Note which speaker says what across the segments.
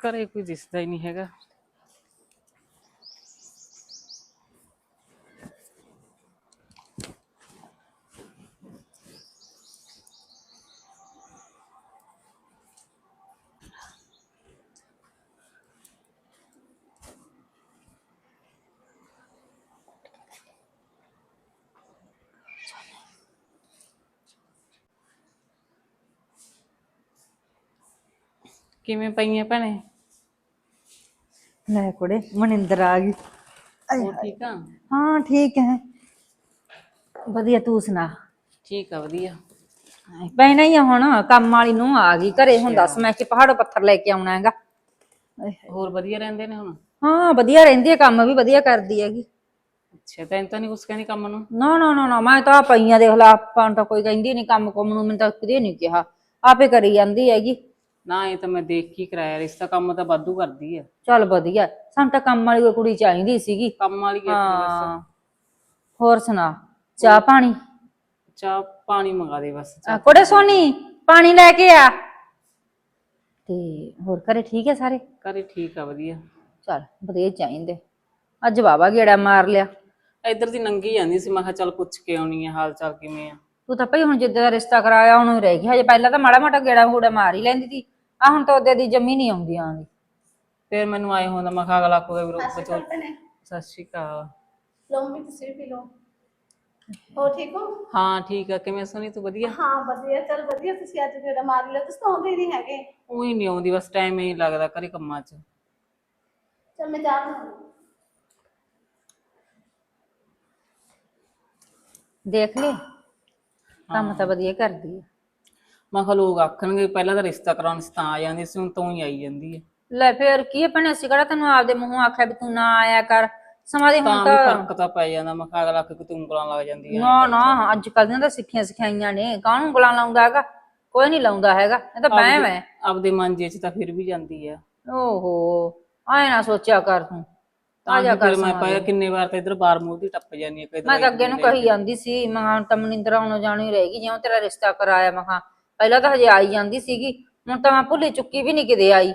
Speaker 1: ਘਰੇ ਕੋਈ ਦਿਸਦਾ ਹੀ ਨਹੀਂ ਹੈਗਾ। ਕਿਵੇਂ ਪਈਆਂ ਭੈਣੇ?
Speaker 2: ਲੈ ਕੁੜੇ ਮਨਿੰਦਰ ਆ ਗਈ।
Speaker 1: ਹੋਰ ਠੀਕ ਆ?
Speaker 2: ਹਾਂ ਠੀਕ ਹੈ। ਵਧੀਆ ਤੂੰ ਸੁਣਾ?
Speaker 1: ਠੀਕ ਆ ਵਧੀਆ।
Speaker 2: ਪੈਣਾ ਹੀ ਆ ਹੁਣ ਕੰਮ ਵਾਲੀ ਨੂੰ ਆ ਗਈ। ਘਰੇ ਹੁਣ ਦੱਸ ਮੈਂ ਕਿ ਪਹਾੜੋਂ ਪੱਥਰ ਲੈ ਕੇ ਆਉਣਾ ਹੈਗਾ।
Speaker 1: ਹੋਰ ਵਧੀਆ ਰਹਿੰਦੇ ਨੇ ਹੁਣ?
Speaker 2: ਹਾਂ ਵਧੀਆ ਰਹਿੰਦੀ ਹੈ ਕੰਮ ਵੀ ਵਧੀਆ ਕਰਦੀ ਹੈਗੀ।
Speaker 1: ਅੱਛਾ ਤੈਨੂੰ ਤਾਂ ਨਹੀਂ ਕੁਛ ਕਹਿੰਦੀ ਕੰਮ ਨੂੰ?
Speaker 2: ਨਾ ਨਾ ਨਾ ਨਾ ਮੈਂ ਤਾਂ ਪਈਆਂ ਦੇ ਖਿਲਾਫ ਆਪਾਂ ਤਾਂ ਕੋਈ ਕਹਿੰਦੀ ਨਹੀਂ ਕੰਮ ਕੁੰਮ ਨੂੰ ਮੈਨੂੰ ਤਾਂ ਕਦੇ ਨਹੀਂ ਕਿਹਾ। ਆਪੇ ਕਰੀ ਜਾਂਦੀ ਹੈਗੀ।
Speaker 1: ਨਾ ਇਹ ਤਾਂ ਮੈਂ ਦੇਖ ਕੇ ਹੀ ਕਰਾਇਆ ਰਿਸ਼ਤਾ ਕੰਮ ਤਾਂ ਵਾਧੂ ਕਰਦੀ ਆ।
Speaker 2: ਚੱਲ ਵਧੀਆ ਸਾਨੂੰ ਤਾਂ ਕੰਮ ਵਾਲੀ ਕੋਈ ਕੁੜੀ ਚਾਹੀਦੀ ਸੀਗੀ।
Speaker 1: ਕੰਮ ਵਾਲੀ ਆ
Speaker 2: ਹਾਂ ਹੋਰ ਸੁਣਾ ਚਾਹ ਪਾਣੀ?
Speaker 1: ਚਾਹ ਪਾਣੀ ਮੰਗਾ ਦੇ ਬਸ
Speaker 2: ਆ, ਕੁੜੇ ਸੋਨੀ ਪਾਣੀ ਲੈ ਕੇ ਆ। ਤੇ ਹੋਰ ਘਰੇ ਠੀਕ ਹੈ ਸਾਰੇ?
Speaker 1: ਘਰੇ ਠੀਕ ਆ ਵਧੀਆ।
Speaker 2: ਚੱਲ ਵਧੀਆ ਚਾਹੀਦੇ। ਅੱਜ ਬਾਬਾ ਗੇੜਾ ਮਾਰ ਲਿਆ।
Speaker 1: ਇੱਧਰ ਦੀ ਨੰਗੀ ਜਾਂਦੀ ਸੀ ਮੈਂ ਕਿਹਾ ਚੱਲ ਪੁੱਛ ਕੇ ਆਉਣੀ ਆ ਹਾਲ ਚਾਲ ਕਿਵੇਂ ਆ।
Speaker 2: ਤੂੰ ਤਾਂ ਭਈ ਹੁਣ ਜਿੱਦਾਂ ਦਾ ਰਿਸ਼ਤਾ ਕਰਾਇਆ ਉਹਨੂੰ ਰਹਿ ਗਿਆ ਹਜੇ ਪਹਿਲਾਂ ਤਾਂ ਮਾੜਾ ਮਾੜਾ ਗੇੜਾ ਗੂੜਾ ਮਾਰ ਹੀ ਲੈਂਦੀ ਸੀ। ਆ ਹੁਣ ਤਾਂ ਉਹਦੇ ਦੀ ਜੰਮੀ ਨਹੀਂ ਆਉਂਦੀ ਆਂਦੀ
Speaker 1: ਫਿਰ ਮੈਨੂੰ ਆਏ ਹੁੰਦਾ ਮੈਂ ਕਿਹਾ ਅਗਲਾ ਕੋਈ ਵਿਰੋਧ ਬਚੋ ਸਤਿ ਸ਼੍ਰੀ ਅਕਾਲ
Speaker 3: ਲਓ ਵੀ ਤੁਸੀਂ ਪੀ ਲਓ। ਹੋ ਠੀਕ ਹੋ?
Speaker 1: ਹਾਂ ਠੀਕ ਆ। ਕਿਵੇਂ ਸੁਣੀ ਤੂੰ ਵਧੀਆ?
Speaker 3: ਹਾਂ ਵਧੀਆ। ਚਲ ਵਧੀਆ ਤੁਸੀਂ ਅੱਜ ਜਿਹੜਾ ਮਾਰ ਲਿਆ? ਤੁਸੀਂ ਤਾਂ ਆਉਂਦੇ ਨਹੀਂ ਹੈਗੇ।
Speaker 1: ਉਹੀ ਨਹੀਂ ਆਉਂਦੀ ਬਸ ਟਾਈਮ ਹੀ ਲੱਗਦਾ ਘਰੇ ਕੰਮਾਂ 'ਚ।
Speaker 3: ਚਲ ਮੈਂ ਜਾ
Speaker 2: ਦੇਖ ਲੈ ਕੰਮ ਤਾਂ ਵਧੀਆ ਕਰਦੀ ਹੈ
Speaker 1: ਮੈਂ ਕਿਹਾ ਲੋਕ ਆਖਣਗੇ ਪਹਿਲਾਂ ਤਾਂ ਰਿਸ਼ਤਾ ਕਰਾਉਣ ਸੀ ਤਾਂ ਆ ਜਾਂਦੀ ਸੀ ਹੁਣ ਤੋਂ ਹੀ ਆਈ ਜਾਂਦੀ ਹੈ
Speaker 2: ਲੈ ਫੇਰ ਕੀ ਹੈ ਭੈਣੇ ਅਸੀਂ ਕਿਹੜਾ ਤੈਨੂੰ ਆਪਦੇ ਮੂੰਹੋਂ ਆਖਿਆ ਵੀ ਤੂੰ ਨਾ ਆਇਆ ਕਰ। ਸਮਾਂ ਦੀ
Speaker 1: ਤਾਂ
Speaker 2: ਹੁਣ
Speaker 1: ਵੀ
Speaker 2: ਤਾਂ
Speaker 1: ਫ਼ਰਕ ਤਾਂ ਪੈ ਜਾਂਦਾ ਮੈਂ ਕਿਹਾ ਅਗਲਾ ਕਿ ਤੂੰ ਉਂਗਲਾਂ ਲੱਗ ਜਾਂਦੀ ਹੈ
Speaker 2: ਨਾ ਨਾ ਅੱਜ ਕੱਲ੍ਹ ਦੀਆਂ ਤਾਂ ਸਿੱਖੀਆਂ ਸਿਖਾਈਆਂ ਨੇ ਕਾਹਨੂੰ ਗਲਾਂ ਲਾਉਂਦਾ ਹੈਗਾ? ਕੋਈ ਨਹੀਂ ਲਾਉਂਦਾ ਹੈਗਾ ਇਹ ਤਾਂ ਬਹਿਮ ਹੈ
Speaker 1: ਆਪਦੇ ਮਨ ਜੇ 'ਚ ਤਾਂ ਫਿਰ ਵੀ ਜਾਂਦੀ ਆ।
Speaker 2: ਓਹੋ ਆਏ ਨਾ ਸੋਚਿਆ ਕਰ ਤੂੰ।
Speaker 1: ਤਾਂ ਵੀ ਫਿਰ ਮੈਂ ਪਾਇਆ ਕਿੰਨੇ ਵਾਰ ਤਾਂ ਇਧਰ ਬਾਰ ਮੂੰਹ ਦੀ ਟੱਪ ਜਾਂਦੀ ਹੈ
Speaker 2: ਮੈਂ ਤਾਂ ਅੱਗੇ ਨੂੰ ਕਹੀ ਜਾਂਦੀ ਸੀ ਮੈਂ ਕਿਹਾ ਹੁਣ ਤਾਂ ਮਨਿੰਦਰ ਆਉਣੋਂ ਜਾਣੀ ਰਹਿ ਗਈ ਜਿਉਂ ਤੇਰਾ ਰਿਸ਼ਤਾ ਕਰਾਇਆ ਮੈਂ ਕਿਹਾ ਪਹਿਲਾਂ ਤਾਂ ਹਜੇ ਆਈ ਜਾਂਦੀ ਸੀਗੀ ਹੁਣ ਤਾਂ ਮੈਂ ਭੁੱਲੀ ਚੁੱਕੀ ਵੀ ਨਹੀਂ ਕਿਤੇ ਆਈ।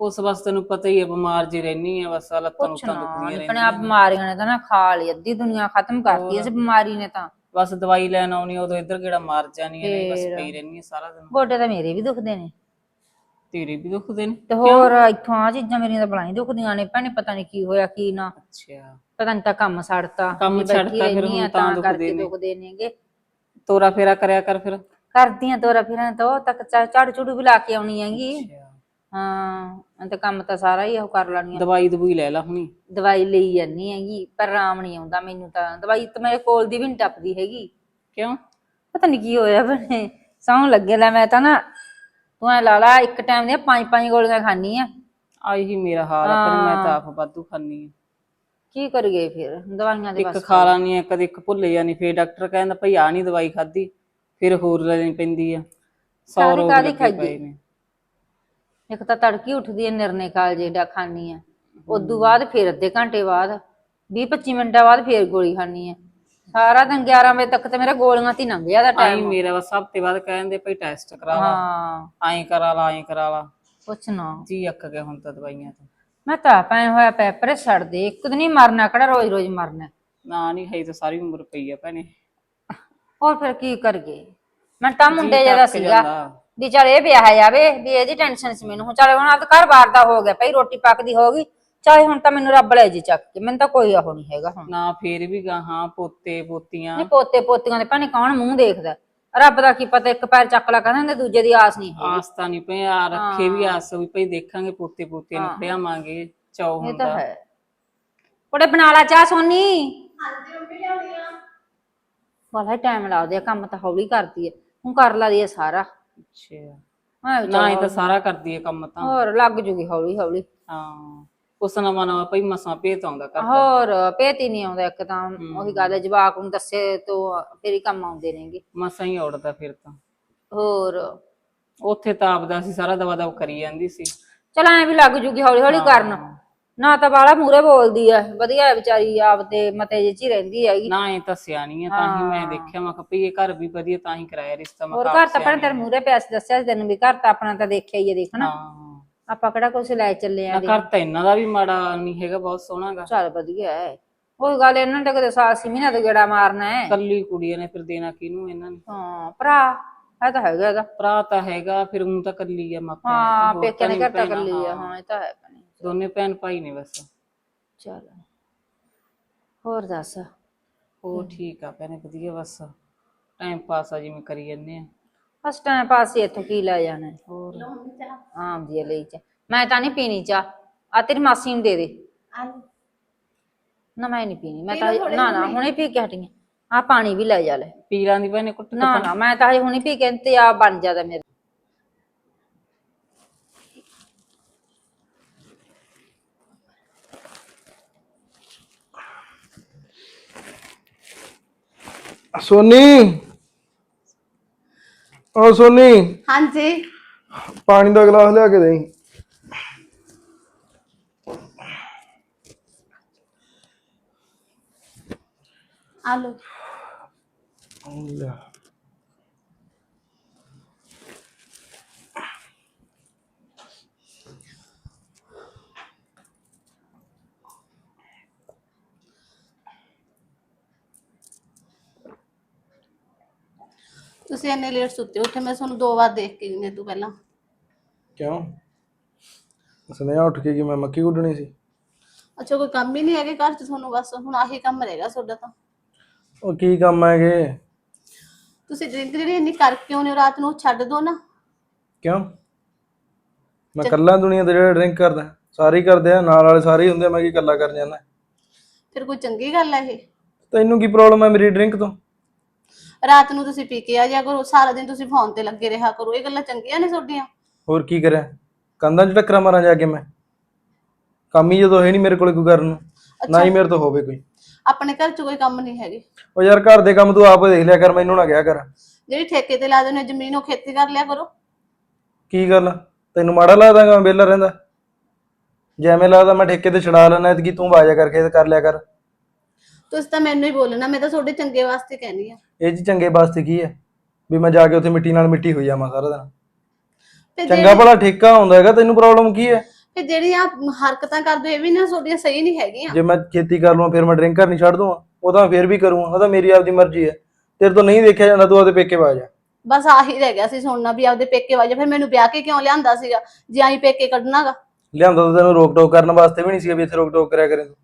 Speaker 1: ਉਸ ਵਾਸਤੇ ਤੈਨੂੰ ਪਤਾ ਹੀ ਹੈ ਬਿਮਾਰ ਜੀ ਰਹਿਨੀ ਆ ਬਸ ਆਹ ਲੱਤਾਂ ਲੁੱਤਾਂ ਦੁਖਦੀਆਂ
Speaker 2: ਆਪਣੇ ਆਪ ਬਿਮਾਰੀਆਂ ਨੇ ਤਾਂ ਨਾ ਖਾ ਲਈ ਅੱਧੀ ਦੁਨੀਆ ਖਤਮ ਕਰਤੀ ਇਸ ਬਿਮਾਰੀ ਨੇ ਤਾਂ।
Speaker 1: ਬਸ ਦਵਾਈ ਲੈਣ ਆਉਣੀ ਉਦੋਂ ਇੱਧਰ ਕਿਹੜਾ ਮਾਰ ਜਾਣੀ ਹੈ ਨਹੀਂ ਬਸ ਪਈ ਰਹਿਨੀ ਆ ਸਾਰਾ ਦਿਨ।
Speaker 2: ਗੋਡੇ ਤਾਂ ਮੇਰੇ ਵੀ ਦੁਖਦੇ ਨੇ।
Speaker 1: ਤੇਰੇ ਵੀ ਦੁਖਦੇ ਨੇ?
Speaker 2: ਤੇ ਹੋਰ ਇੱਥੋਂ ਆ ਚੀਜ਼ਾਂ ਮੇਰੀਆਂ ਤਾਂ ਬਲਾਈ ਦੁਖਦੀਆਂ ਨੇ ਭੈਣੇ ਪਤਾ ਨਹੀਂ ਕੀ ਹੋਇਆ ਕੀ ਨਾ।
Speaker 1: ਅੱਛਾ।
Speaker 2: ਪਤਾ ਨਹੀਂ ਤਾਂ ਕੰਮ ਛੱਡਤਾ
Speaker 1: ਕੰਮ
Speaker 2: ਵੀ ਬੈਠੀ
Speaker 1: ਛੱਡਤਾ ਫਿਰ
Speaker 2: ਰਹਿੰਦੀ
Speaker 1: ਹੁਣ
Speaker 2: ਆ,
Speaker 1: ਤਾਂ
Speaker 2: ਕਰਕੇ
Speaker 1: ਦੁਖਦੇ ਨੇ।
Speaker 2: ਦੁਖਦੇ ਨੇਗੇ।
Speaker 1: ਤੋਰਾ ਫੇਰਾ ਕਰਿਆ ਕਰ ਫਿਰ।
Speaker 2: ਕਰਦੀਆਂ ਤੋਰਾ ਫਿਰਾਂ ਤਾਂ ਤੱਕ ਝਾੜੂ ਝੂੜੂ ਵੀ ਲਾ ਕੇ ਆਉਣੀ ਹੈਗੀ। ਹਾਂ ਤਾਂ ਕੰਮ ਤਾਂ ਸਾਰਾ ਹੀ ਉਹ ਕਰ ਲੈਣੀ ਆ
Speaker 1: ਦਵਾਈ ਦਵਾਈ ਲੈ ਲਾ ਹੁਣੀ।
Speaker 2: ਦਵਾਈ ਲਈ ਜਾਂਦੀ ਹੈਗੀ ਪਰ ਆਰਾਮ ਨਹੀਂ ਆਉਂਦਾ ਮੈਨੂੰ ਤਾਂ। ਦਵਾਈ ਤਾਂ ਮੇਰੇ ਕੋਲ ਦੀ ਵੀ ਨਹੀਂ ਟੱਪਦੀ ਹੈਗੀ।
Speaker 1: ਕਿਉਂ?
Speaker 2: ਪਤਾ ਨਹੀਂ ਕੀ ਹੋਇਆ ਬਣੇ ਸੌਂ ਲੱਗੇ ਲੈ ਮੈਂ ਤਾਂ ਨਾ ਤੂੰ ਐ ਲਾ ਲਾ ਇੱਕ ਟਾਈਮ ਦੀਆਂ ਪੰਜ ਪੰਜ ਗੋਲੀਆਂ ਖਾਣੀ ਆ।
Speaker 1: ਆਈ ਹੀ ਮੇਰਾ ਹਾਲ ਆ ਪਰ ਮੈਂ ਤਾਂ ਆਪ ਵਾਧੂ ਖਾਨੀ ਆ।
Speaker 2: ਕੀ ਕਰੀਏ ਫਿਰ ਦਵਾਈਆਂ ਦੇ
Speaker 1: ਇੱਕ ਖਾ ਲਾਨੀ ਆ ਕਦੇ ਇੱਕ ਭੁੱਲ ਜਾਨੀ ਫੇਰ ਡਾਕਟਰ ਕਹਿੰਦਾ ਭਈ ਆ ਨਹੀਂ ਦਵਾਈ ਖਾਦੀ ਫਿਰ ਹੋਰ ਲੈਣੀ ਪੈਂਦੀ ਆ। ਸੌ
Speaker 2: ਕਾਹਦੀ-
Speaker 1: ਰੋਗ
Speaker 2: ਕਾਹਦੀ
Speaker 1: ਲੱਗੇ
Speaker 2: ਖਾਈ
Speaker 1: ਪਏ ਨੇ।
Speaker 2: ਇੱਕ ਤਾਂ ਤੜਕੀ ਉੱਠਦੀ ਐ ਨਿਰਨੇ ਕਾਲ ਜਿਹੜਾ ਖਾਣੀ ਆ। ਉਦੋਂ ਬਾਅਦ ਫਿਰ ਅੱਧੇ ਘੰਟੇ ਬਾਅਦ 20 25 ਮਿੰਟਾਂ ਬਾਅਦ ਫੇਰ ਗੋਲੀ ਖਾਣੀ ਆ। ਸਾਰਾ ਦਿਨ 11 ਵਜੇ ਤੱਕ ਤੇ ਮੇਰਾ ਗੋਲੀਆਂ ਤੇ ਹੀ ਲੰਘ
Speaker 1: ਆਈ
Speaker 2: ਟਾਈਮ
Speaker 1: ਮੇਰਾ ਬਸ ਹਫ਼ਤੇ ਬਾਅਦ ਕਹਿੰਦੇ ਭਈ ਟੈਸਟ ਕਰਾ ਲਾ।
Speaker 2: ਹਾਂ।
Speaker 1: ਐਂ ਕਰਾ ਲਾ ਐਂ ਕਰਾ ਲਾ।
Speaker 2: ਕੁਛ ਨਾ।
Speaker 1: ਜੀ ਅੱਕ ਗਿਆ ਹੁਣ ਤਾਂ ਦਵਾਈਆਂ ਤੋਂ।
Speaker 2: ਮੈਂ ਤਾਂ ਪੈ ਹੋਇਆ ਪੈਪਰ ਛੱਡ ਦੇ ਇੱਕ ਦਿਨ ਹੀ ਮਰਨਾ ਕਿਹੜਾ ਰੋਜ਼ ਰੋਜ਼ ਮਰਨਾ।
Speaker 1: ਨਾ ਨਹੀਂ ਹੈ ਤਾਂ ਸਾਰੀ ਉਮਰ ਪਈ ਆ ਭੈਣੇ।
Speaker 2: ਹੋਰ ਫਿਰ ਕੀ ਕਰਗੇ ਮੈਂ ਤਾਂ ਮੁੰਡੇ ਜਿਹੜਾ ਸੀਗਾ।
Speaker 1: ਜਾਂਦਾ।
Speaker 2: ਵੀ ਚੱਲ ਇਹ ਵਿਆਹ ਜਾਵੇ ਵੀ ਇਹਦੀ ਟੈਨਸ਼ਨ ਸੀ ਮੈਨੂੰ। ਹੁਣ ਚੱਲ ਹੁਣ ਆਪ ਘਰ ਬਾਰ ਦਾ ਹੋ ਗਿਆ ਭਈ ਰੋਟੀ ਪੱਕਦੀ ਹੋ ਗਈ। ਚਾਹੇ ਹੁਣ ਤਾਂ ਮੈਨੂੰ ਰੱਬ ਲੈ ਜੀ ਚੱਕ ਕੇ। ਮੈਨੂੰ ਤਾਂ ਕੋਈ ਉਹ ਨਹੀਂ ਹੈਗਾ ਹੁਣ।
Speaker 1: ਨਾ ਫੇਰ ਵੀ ਗਾਹਾਂ ਪੋਤੇ ਪੋਤੀਆਂ।
Speaker 2: ਨਹੀਂ ਪੋਤੇ ਪੋਤੀਆਂ ਦੇ ਭਾਣੇ ਕੌਣ ਮੂੰਹ ਦੇਖਦਾ। ਰੱਬ ਦਾ ਕੀ ਪਤਾ ਇੱਕ ਪੈਰ ਚੱਕ ਲਾ ਕਹਿੰਦੇ ਹੁੰਦੇ, ਦੂਜੇ ਦੀ ਆਸ ਨਹੀਂ ਹੈ
Speaker 1: ਆਸ ਤਾਂ ਨਹੀਂ ਪਈ ਆ ਰੱਖੇ ਵੀ ਆਸ ਵੀ ਭਈ ਦੇਖਾਂਗੇ ਪੋਤੇ ਪੋਤੀਆਂ ਨੂੰ ਖੜਿਆਵਾਂਗੇ ਚਾਉ
Speaker 2: ਇਹ ਤਾਂ
Speaker 1: ਹੁੰਦਾ।
Speaker 2: ਹੈ। ਕੁੜੇ ਬਣਾ ਲਾ ਚਾਹ ਸੋਨੀ।
Speaker 3: ਹਾਂਜੀ ਮੰਮੀ ਲਿਆਉਣੀ ਆ।
Speaker 2: ਬੜਾ ਟਾਈਮ ਲਾਉਂਦੇ ਆ ਕੰਮ ਤਾਂ ਹੌਲੀ ਕਰਦੀ ਹੈ ਹੁਣ ਕਰ ਲਾਦੀ ਹੈ ਸਾਰਾ।
Speaker 1: ਅੱਛਾ।
Speaker 2: ਹਾਂ
Speaker 1: ਨਾ ਇਹ ਤਾਂ ਸਾਰਾ ਕਰਦੀ ਹੈ ਕੰਮ ਤਾਂ।
Speaker 2: ਹੋਰ ਲੱਗ ਜੂਗੀ ਹੌਲੀ ਹੌਲੀ।
Speaker 1: ਹਾਂ। ਉਸ ਨਵਾਂ ਨਵਾਂ ਭਈ ਮਸਾਂ ਭੇਤ ਆਉਂਦਾ ਕਰ
Speaker 2: ਹੋਰ ਪੇਤੀ ਨਹੀਂ ਆਉਂਦਾ ਇੱਕ ਤਾਂ। ਉਹੀ ਗੱਲ ਹੈ ਜਵਾਕ ਨੂੰ ਦੱਸੇ ਤੋਂ ਫਿਰ ਹੀ ਕੰਮ ਆਉਂਦੇ ਨੇਗੇ।
Speaker 1: ਮਸਾਂ ਹੀ ਔੜਦਾ ਫਿਰ ਤਾਂ।
Speaker 2: ਹੋਰ।
Speaker 1: ਉੱਥੇ ਤਾਂ ਆਪਦਾ ਸੀ ਸਾਰਾ ਦਵਾ ਦਵ ਕਰੀ ਜਾਂਦੀ ਸੀ।
Speaker 2: ਚਲ ਐ ਵੀ ਲੱਗ ਜੂਗੀ ਹੌਲੀ ਹੌਲੀ ਕਰਨ। ਨਾ ਤਾਂ ਬਾਲਾ ਮੂਰੇ ਬੋਲਦੀ ਐ ਵਧੀਆ ਹੈ ਵਿਚਾਰੀ ਆਪਦੇ ਮਤੇ ਜਿਹੇ ਚ ਹੀ ਰਹਿੰਦੀ ਹੈਗੀ।
Speaker 1: ਨਾ ਇਹ ਤਾਂ ਸਿਆਣੀ ਆ ਤਾਂ ਹੀ ਮੈਂ ਦੇਖਿਆ ਮੈਂ ਕਿਹਾ ਭਈ ਇਹ ਘਰ ਵੀ ਵਧੀਆ ਤਾਂ ਹੀ ਕਰਾਇਆ ਰਿਸ਼ਤਾ ਮੈਂ
Speaker 2: ਹੋਰ ਘਰ ਤਾਂ ਆਪਣੇ ਤੇਰੇ ਮੂਰੇ ਪਿਆ ਸੀ ਦੱਸਿਆ ਸੀ ਤੈਨੂੰ ਵੀ ਘਰ ਤਾਂ ਆਪਣਾ ਤਾਂ ਦੇਖਿਆ ਹੀ ਹੈ ਦੇਖਣਾ
Speaker 1: ਹਾਂ।
Speaker 2: ਆਪਾਂ ਕਿਹੜਾ ਕੁਛ ਲੈ ਚੱਲੇ ਆ
Speaker 1: ਨਾ ਘਰ ਤਾਂ ਇਹਨਾਂ ਦਾ ਵੀ ਮਾੜਾ ਨਹੀਂ ਹੈਗਾ ਬਹੁਤ ਸੋਹਣਾਗਾ
Speaker 2: ਚੱਲ ਵਧੀਆ ਹੈ ਉਹ ਗੱਲ ਇਹਨਾਂ ਨੇ ਕਦੇ ਸਾਲ ਸੀ ਮਹੀਨਾ ਤੋਂ ਗੇੜਾ ਮਾਰਨਾ ਹੈ
Speaker 1: ਕੱਲੀ ਕੁੜੀਆਂ ਨੇ ਫਿਰ ਦੇਣਾ ਕਿਹਨੂੰ ਇਹਨਾਂ ਨੇ?
Speaker 2: ਹਾਂ ਭਰਾ ਇਹ ਤਾਂ ਹੈਗਾ ਇਹਦਾ
Speaker 1: ਭਰਾ ਤਾਂ ਹੈਗਾ ਫਿਰ ਉਹ ਤਾਂ ਕੱਲੀ ਆ ਮਾਪਿਆਂ
Speaker 2: ਹਾਂ ਪੇਕਿਆਂ
Speaker 1: ਤਾਂ
Speaker 2: ਘਰ ਤਾਂ ਕੱਲੀ ਆ
Speaker 1: ਭੈਣਾਂ,
Speaker 2: ਹਾਂ ਇਹ ਤਾਂ ਹੈ ਭੈਣੇ।
Speaker 1: ਦੋਨੇ ਭੈਣ ਭਾਈ ਨੇ ਬਸ।
Speaker 2: ਚੱਲ। ਹੋਰ ਦੱਸ?
Speaker 1: ਉਹ ਠੀਕ ਆ ਭੈਣੇ ਵਧੀਆ ਬਸ। ਟਾਈਮ ਪਾਸ ਆ ਜਿਵੇਂ ਕਰੀ ਜਾਂਦੇ ਆ।
Speaker 2: ਫਸਟ ਟਾਈਮ ਪਾਸ ਹੀ ਇੱਥੋਂ ਕੀ ਲੈ ਜਾਣਾ। ਹੈ?
Speaker 1: ਹੋਰ?
Speaker 2: ਆਮ ਦੀ ਲਈ ਚ। ਮੈਂ ਤਾਂ ਨਹੀਂ ਪੀਣੀ ਚਾਹ। ਆ ਤੇਰੀ ਮਾਸੀ ਨੂੰ ਦੇ ਦੇ। ਨਾ ਮੈਂ ਨਹੀਂ ਪੀਣੀ। ਮੈਂ
Speaker 3: ਪੀ
Speaker 2: ਤਾਂ ਨਾ ਨਾ। ਹੁਣੇ। ਪੀ ਕੇ ਹਟੀ ਆ ਪਾਣੀ ਵੀ ਲੈ ਜਾ ਲੈ।
Speaker 1: ਪੀਰਾਂ ਦੀ ਭੈਣੇ ਕੁੱਟ
Speaker 2: ਨਾ ਨਾ ਮੈਂ ਤਾਂ ਹਜੇ ਹੁਣੇ ਪੀ ਕੇ ਤੇ ਆ ਬਣ ਜਾਦਾ ਮੇਰੇ
Speaker 4: ਸੋਨੀ। ਓ ਸੋਨੀ
Speaker 3: ਹਾਂਜੀ।
Speaker 4: ਪਾਣੀ ਦਾ ਗਲਾਸ ਲਿਆ ਕੇ ਦੇਈ
Speaker 3: ਆ ਲਓ।
Speaker 4: ਲੈ।
Speaker 3: ਤੁਸੀਂ ਇੰਨੇ ਲੇਟ ਸੁੱਤੇ ਉੱਠੇ ਮੈਂ ਤੁਹਾਨੂੰ ਦੋ ਵਾਰ ਦੇਖ ਕੇ ਗਈ ਨੇ ਤੂੰ ਪਹਿਲਾਂ।
Speaker 4: ਕਿਉਂ? ਸੁਨੇਹਾ ਉੱਠ ਕੇ ਕਿ ਮੈਂ ਮੱਕੀ ਗੁੱਡਣੀ ਸੀ?
Speaker 3: ਅੱਛਾ ਕੋਈ ਕੰਮ ਹੀ ਨਹੀਂ ਹੈਗੇ ਘਰ 'ਚ ਤੁਹਾਨੂੰ ਬਸ ਹੁਣ ਆਹੀ ਕੰਮ ਰਹੇਗਾ ਤੁਹਾਡਾ ਤਾਂ।
Speaker 4: ਉਹ ਕੀ ਕੰਮ ਹੈਗੇ
Speaker 3: ਤੁਸੀਂ ਡਰਿੰਕ ਜਿਹੜੀ ਇੰਨੀ ਕਰਕੇ ਹੋ ਰਾਤ ਨੂੰ ਉਹ ਛੱਡ ਦੋ ਨਾ।
Speaker 4: ਕਿਉਂ? ਮੈਂ ਕੱਲਾ ਦੁਨੀਆ ਤੇ ਜਿਹੜਾ ਡਰਿੰਕ ਕਰਦਾ ਸਾਰੇ ਹੀ ਕਰਦੇ ਆ ਨਾਲ ਵਾਲੇ ਸਾਰੇ ਹੀ ਹੁੰਦੇ ਆ, ਮੈਂ ਕੀ ਕੱਲਾ ਕਰ ਜਾਂਦਾ
Speaker 3: ਫਿਰ ਕੋਈ ਚੰਗੀ ਗੱਲ ਹੈ ਇਹ?
Speaker 4: ਤੈਨੂੰ ਕੀ ਪ੍ਰੋਬਲਮ ਹੈ ਮੇਰੀ ਡਰਿੰਕ ਤੋਂ?
Speaker 3: ਰਾਤ ਨੂੰ ਤੁਸੀਂ ਪੀ ਕੇ ਆ ਜਾ ਕਰੋ ਸਾਰਾ ਦਿਨ ਤੁਸੀਂ ਫੋਨ ਤੇ ਲੱਗੇ ਰਿਹਾ ਕਰੋ ਇਹ ਗੱਲਾਂ ਚੰਗੀਆਂ ਨੇ ਤੁਹਾਡੀਆਂ।
Speaker 4: ਹੋਰ ਕੀ ਕਰਿਆ? ਕੰਧਾਂ 'ਚ ਟੱਕਰਾਂ ਮਾਰਾਂ ਜਾ ਕੇ ਮੈਂ। ਕੰਮ ਹੀ ਜਦੋਂ ਹੈ ਨਹੀਂ ਮੇਰੇ ਕੋਲ ਕੋਈ ਕਰਨ ਨੂੰ ਨਾ ਹੀ ਮੇਰੇ ਤੋਂ ਹੋਵੇ ਕੋਈ।
Speaker 3: ਆਪਣੇ ਘਰ 'ਚ ਕੋਈ ਕੰਮ ਨਹੀਂ ਹੈਗੇ।
Speaker 4: ਉਹ ਯਾਰ ਘਰ ਦੇ ਕੰਮ ਤੂੰ ਆਪ ਦੇਖ ਲਿਆ ਕਰ ਮੈਨੂੰ ਨਾ ਕਿਹਾ ਕਰ।
Speaker 3: ਜਿਹੜੀ ਠੇਕੇ ਤੇ ਲਾ ਦਿੰਦੇ ਹੋ ਜ਼ਮੀਨ ਉਹ ਖੇਤੀ ਕਰ ਲਿਆ ਕਰੋ।
Speaker 4: ਕੀ ਗੱਲ ਤੈਨੂੰ ਮਾੜਾ ਲੱਗਦਾ ਗਾ ਮੈਂ ਵਿਹਲਾ ਰਹਿੰਦਾ? ਜਿਵੇਂ ਲੱਗਦਾ ਮੈਂ ਠੇਕੇ ਤੇ ਛਡਾ ਲੈਣਾ ਐਤਕੀ ਤੂੰ ਬਾਜਾ ਕਰਕੇ ਤੇ ਕਰ ਲਿਆ ਕਰ।
Speaker 3: ਤੁਸੀਂ ਤਾਂ ਮੈਨੂੰ ਹੀ ਬੋਲਣਾ ਮੈਂ ਤਾਂ ਤੁਹਾਡੇ ਚੰਗੇ ਵਾਸਤੇ ਕਹਿੰਦੀ ਆ।
Speaker 4: ਇਹ ਜੀ ਚੰਗੇ ਵਾਸਤੇ ਕੀ ਹੈ ਵੀ ਮੈਂ ਜਾ ਕੇ ਉੱਥੇ ਮਿੱਟੀ ਨਾਲ ਮਿੱਟੀ ਹੋਈ ਜਾਵਾਂ ਸਾਰਾ ਦਿਨ।
Speaker 3: ਫਿਰ
Speaker 4: ਚੰਗਾ
Speaker 3: ਜਿਹੜੀ-
Speaker 4: ਭਲਾ ਠੇਕਾ ਹੁੰਦਾ ਹੈਗਾ ਤੈਨੂੰ ਪ੍ਰੋਬਲਮ ਕੀ ਹੈ
Speaker 3: ਫਿਰ ਜਿਹੜੀਆਂ ਹਰਕਤਾਂ ਕਰਦੇ ਹੋ ਇਹ ਵੀ ਨਾ ਤੁਹਾਡੀਆਂ ਸਹੀ ਨਹੀਂ ਹੈਗੀਆਂ।
Speaker 4: ਜੇ ਮੈਂ ਖੇਤੀ ਕਰ ਲਵਾਂ ਫਿਰ ਮੈਂ ਡਰਿੰਕ ਕਰਨੀ ਛੱਡ ਦੂੰਗਾ ਉਹ ਤਾਂ ਫਿਰ ਵੀ ਕਰੂੰਗਾ ਉਹ ਤਾਂ ਮੇਰੀ ਆਪਦੀ ਮਰਜ਼ੀ ਹੈ ਤੇਰੇ ਤੋਂ ਨਹੀਂ ਦੇਖਿਆ ਜਾਂਦਾ ਤੂੰ ਉਹਦੇ ਪੇਕੇ ਪਾ ਜਾ।
Speaker 3: ਬਸ ਆਹੀ ਰਹਿ ਗਿਆ ਸੀ ਸੁਣਨਾ ਵੀ ਆਪਦੇ ਪੇਕੇ ਵਾਜਾ ਫਿਰ ਮੈਨੂੰ ਵਿਆਹ ਕੇ ਕਿਉਂ ਲਿਆਂਦਾ ਸੀਗਾ? ਜੇ ਆਈ ਪੇਕੇ ਕੱਢਣਾਗਾ।
Speaker 4: ਲਿਆਂਦਾ ਤਾਂ ਤੈਨੂੰ ਰੋਕ ਟੋਕ ਕਰਨ ਵਾਸਤੇ ਵੀ ਨਹੀਂ ਸੀ ਵੀ ਇੱਥੇ ਰੋਕ ਟੋਕ ਕਰਿਆ ਕਰੇ ਤੂੰ।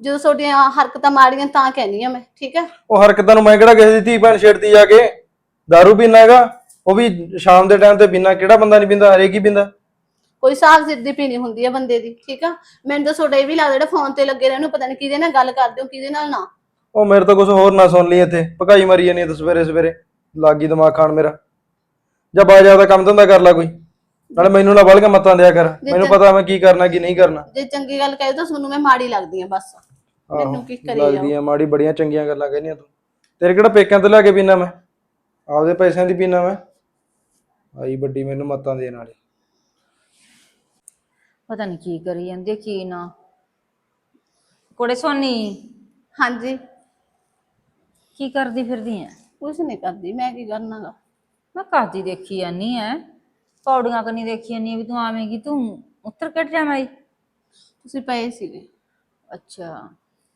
Speaker 3: ਜਦੋਂ ਤੁਹਾਡੀਆਂ ਹਰਕਤਾਂ ਮਾੜੀਆਂ ਤਾਂ ਕਹਿੰਦੀ ਆ ਮੈਂ ਠੀਕ ਹੈ
Speaker 4: ਉਹ ਹਰਕਤਾਂ ਨੂੰ ਮੈਂ ਕਿਹੜਾ ਕਿਸੇ ਦੀ ਧੀ ਭੈਣ ਛੇੜਦੀ ਜਾ ਕੇ? दारू ਪੀਣਾ ਹੈਗਾ ਉਹ ਵੀ ਸ਼ਾਮ ਦੇ ਟਾਈਮ ਤੇ ਪੀਣਾ ਕਿਹੜਾ ਬੰਦਾ ਨਹੀਂ ਪੀਂਦਾ ਹਰੇਕ ਹੀ ਪੀਂਦਾ।
Speaker 3: ਕੋਈ ਹਿਸਾਬ ਸਿੱਧੀ ਪੀਣੀ ਹੁੰਦੀ ਆ ਬੰਦੇ ਦੀ ਠੀਕ ਆ? ਮੈਨੂੰ ਤਾਂ ਤੁਹਾਡਾ ਇਹ ਵੀ ਲੱਗਦਾ ਜਿਹੜਾ ਫੋਨ ਤੇ ਲੱਗੇ ਰਹਿਣ ਨੂੰ ਪਤਾ ਨਹੀਂ ਕਿਹਦੇ ਨਾਲ ਗੱਲ ਕਰਦੇ ਹੋ ਕਿਹਦੇ ਨਾਲ ਨਾ।
Speaker 4: ਉਹ ਮੇਰੇ ਤੋਂ ਕੁਝ ਹੋਰ ਨਾ ਸੁਣ ਲਈ ਇੱਥੇ ਭਕਾਈ ਮਾਰੀ ਜਾਨੀ ਤੇ ਸਵੇਰੇ ਸਵੇਰੇ ਲੱਗੀ ਦਿਮਾਗ ਖਾਣ ਮੇਰਾ। ਜਾਂ ਬਾਜਾ ਦਾ ਕੰਮ ਧੰਦਾ ਕਰ ਲੈ ਕੋਈ। ਨਾਲੇ ਮੈਨੂੰ ਨਾ ਬਲ ਕੇ ਮੱਤਾਂ ਦਿਆ ਕਰ। ਮੈਨੂੰ ਪਤਾ ਮੈਂ ਕੀ ਕਰਨਾ ਕੀ ਨਹੀਂ ਕਰਨਾ।
Speaker 3: ਜੇ ਚੰਗੀ ਗੱਲ ਕਹੇ ਤਾਂ ਤੁਹਾਨੂੰ ਮੈਂ ਮਾੜੀ ਲੱਗਦੀ ਆ ਬਸ। ਮੈਨੂੰ ਕੀ ਕਰੀ
Speaker 4: ਲੱਗਦੀ ਆ ਮਾੜੀ ਬੜੀਆਂ ਚੰਗੀਆਂ ਗੱਲਾਂ ਕਹਿੰਦੀਆਂ ਤੂੰ। ਤੇਰੇ ਕਿਹੜਾ ਪੇਕਿਆਂ ਤੋਂ ਲੈ ਕੇ ਪੀਣਾ ਮੈਂ? ਆਪਦੇ ਪੈਸਿਆਂ ਦੀ ਪੀਣਾ ਮੈਂ? ਆਈ ਵੱਡੀ ਮੈਨੂੰ ਮੱਤਾਂ ਦੇਣ ਵਾਲੀ।
Speaker 2: ਪਤਾ ਨਹੀਂ ਕੀ ਕਰੀ ਜਾਂਦੀ ਆ, ਕੀ ਨਾ। ਕੋੜੇ ਸੋਨੀ
Speaker 3: ਹਾਂਜੀ।
Speaker 2: ਕੀ ਕਰਦੀ ਫਿਰਦੀ ਐ?
Speaker 3: ਕੁਝ ਨਹੀਂ ਕਰਦੀ ਮੈਂ ਕੀ ਕਰਨਾਗਾ
Speaker 2: ਮੈਂ ਕਾਦੀ ਦੇਖੀ ਜਾਨੀ ਐ। ਪੌੜੀਆਂ ਕਨੀ ਦੇਖੀ ਆਂ ਵੀ ਤੂੰ ਆਵੇਂਗੀ ਤੂੰ ਉੱਤਰ ਕੱਟ ਜਾਵਾਂ
Speaker 3: ਤੁਸੀਂ ਪਏ ਸੀਗੇ।
Speaker 2: ਅੱਛਾ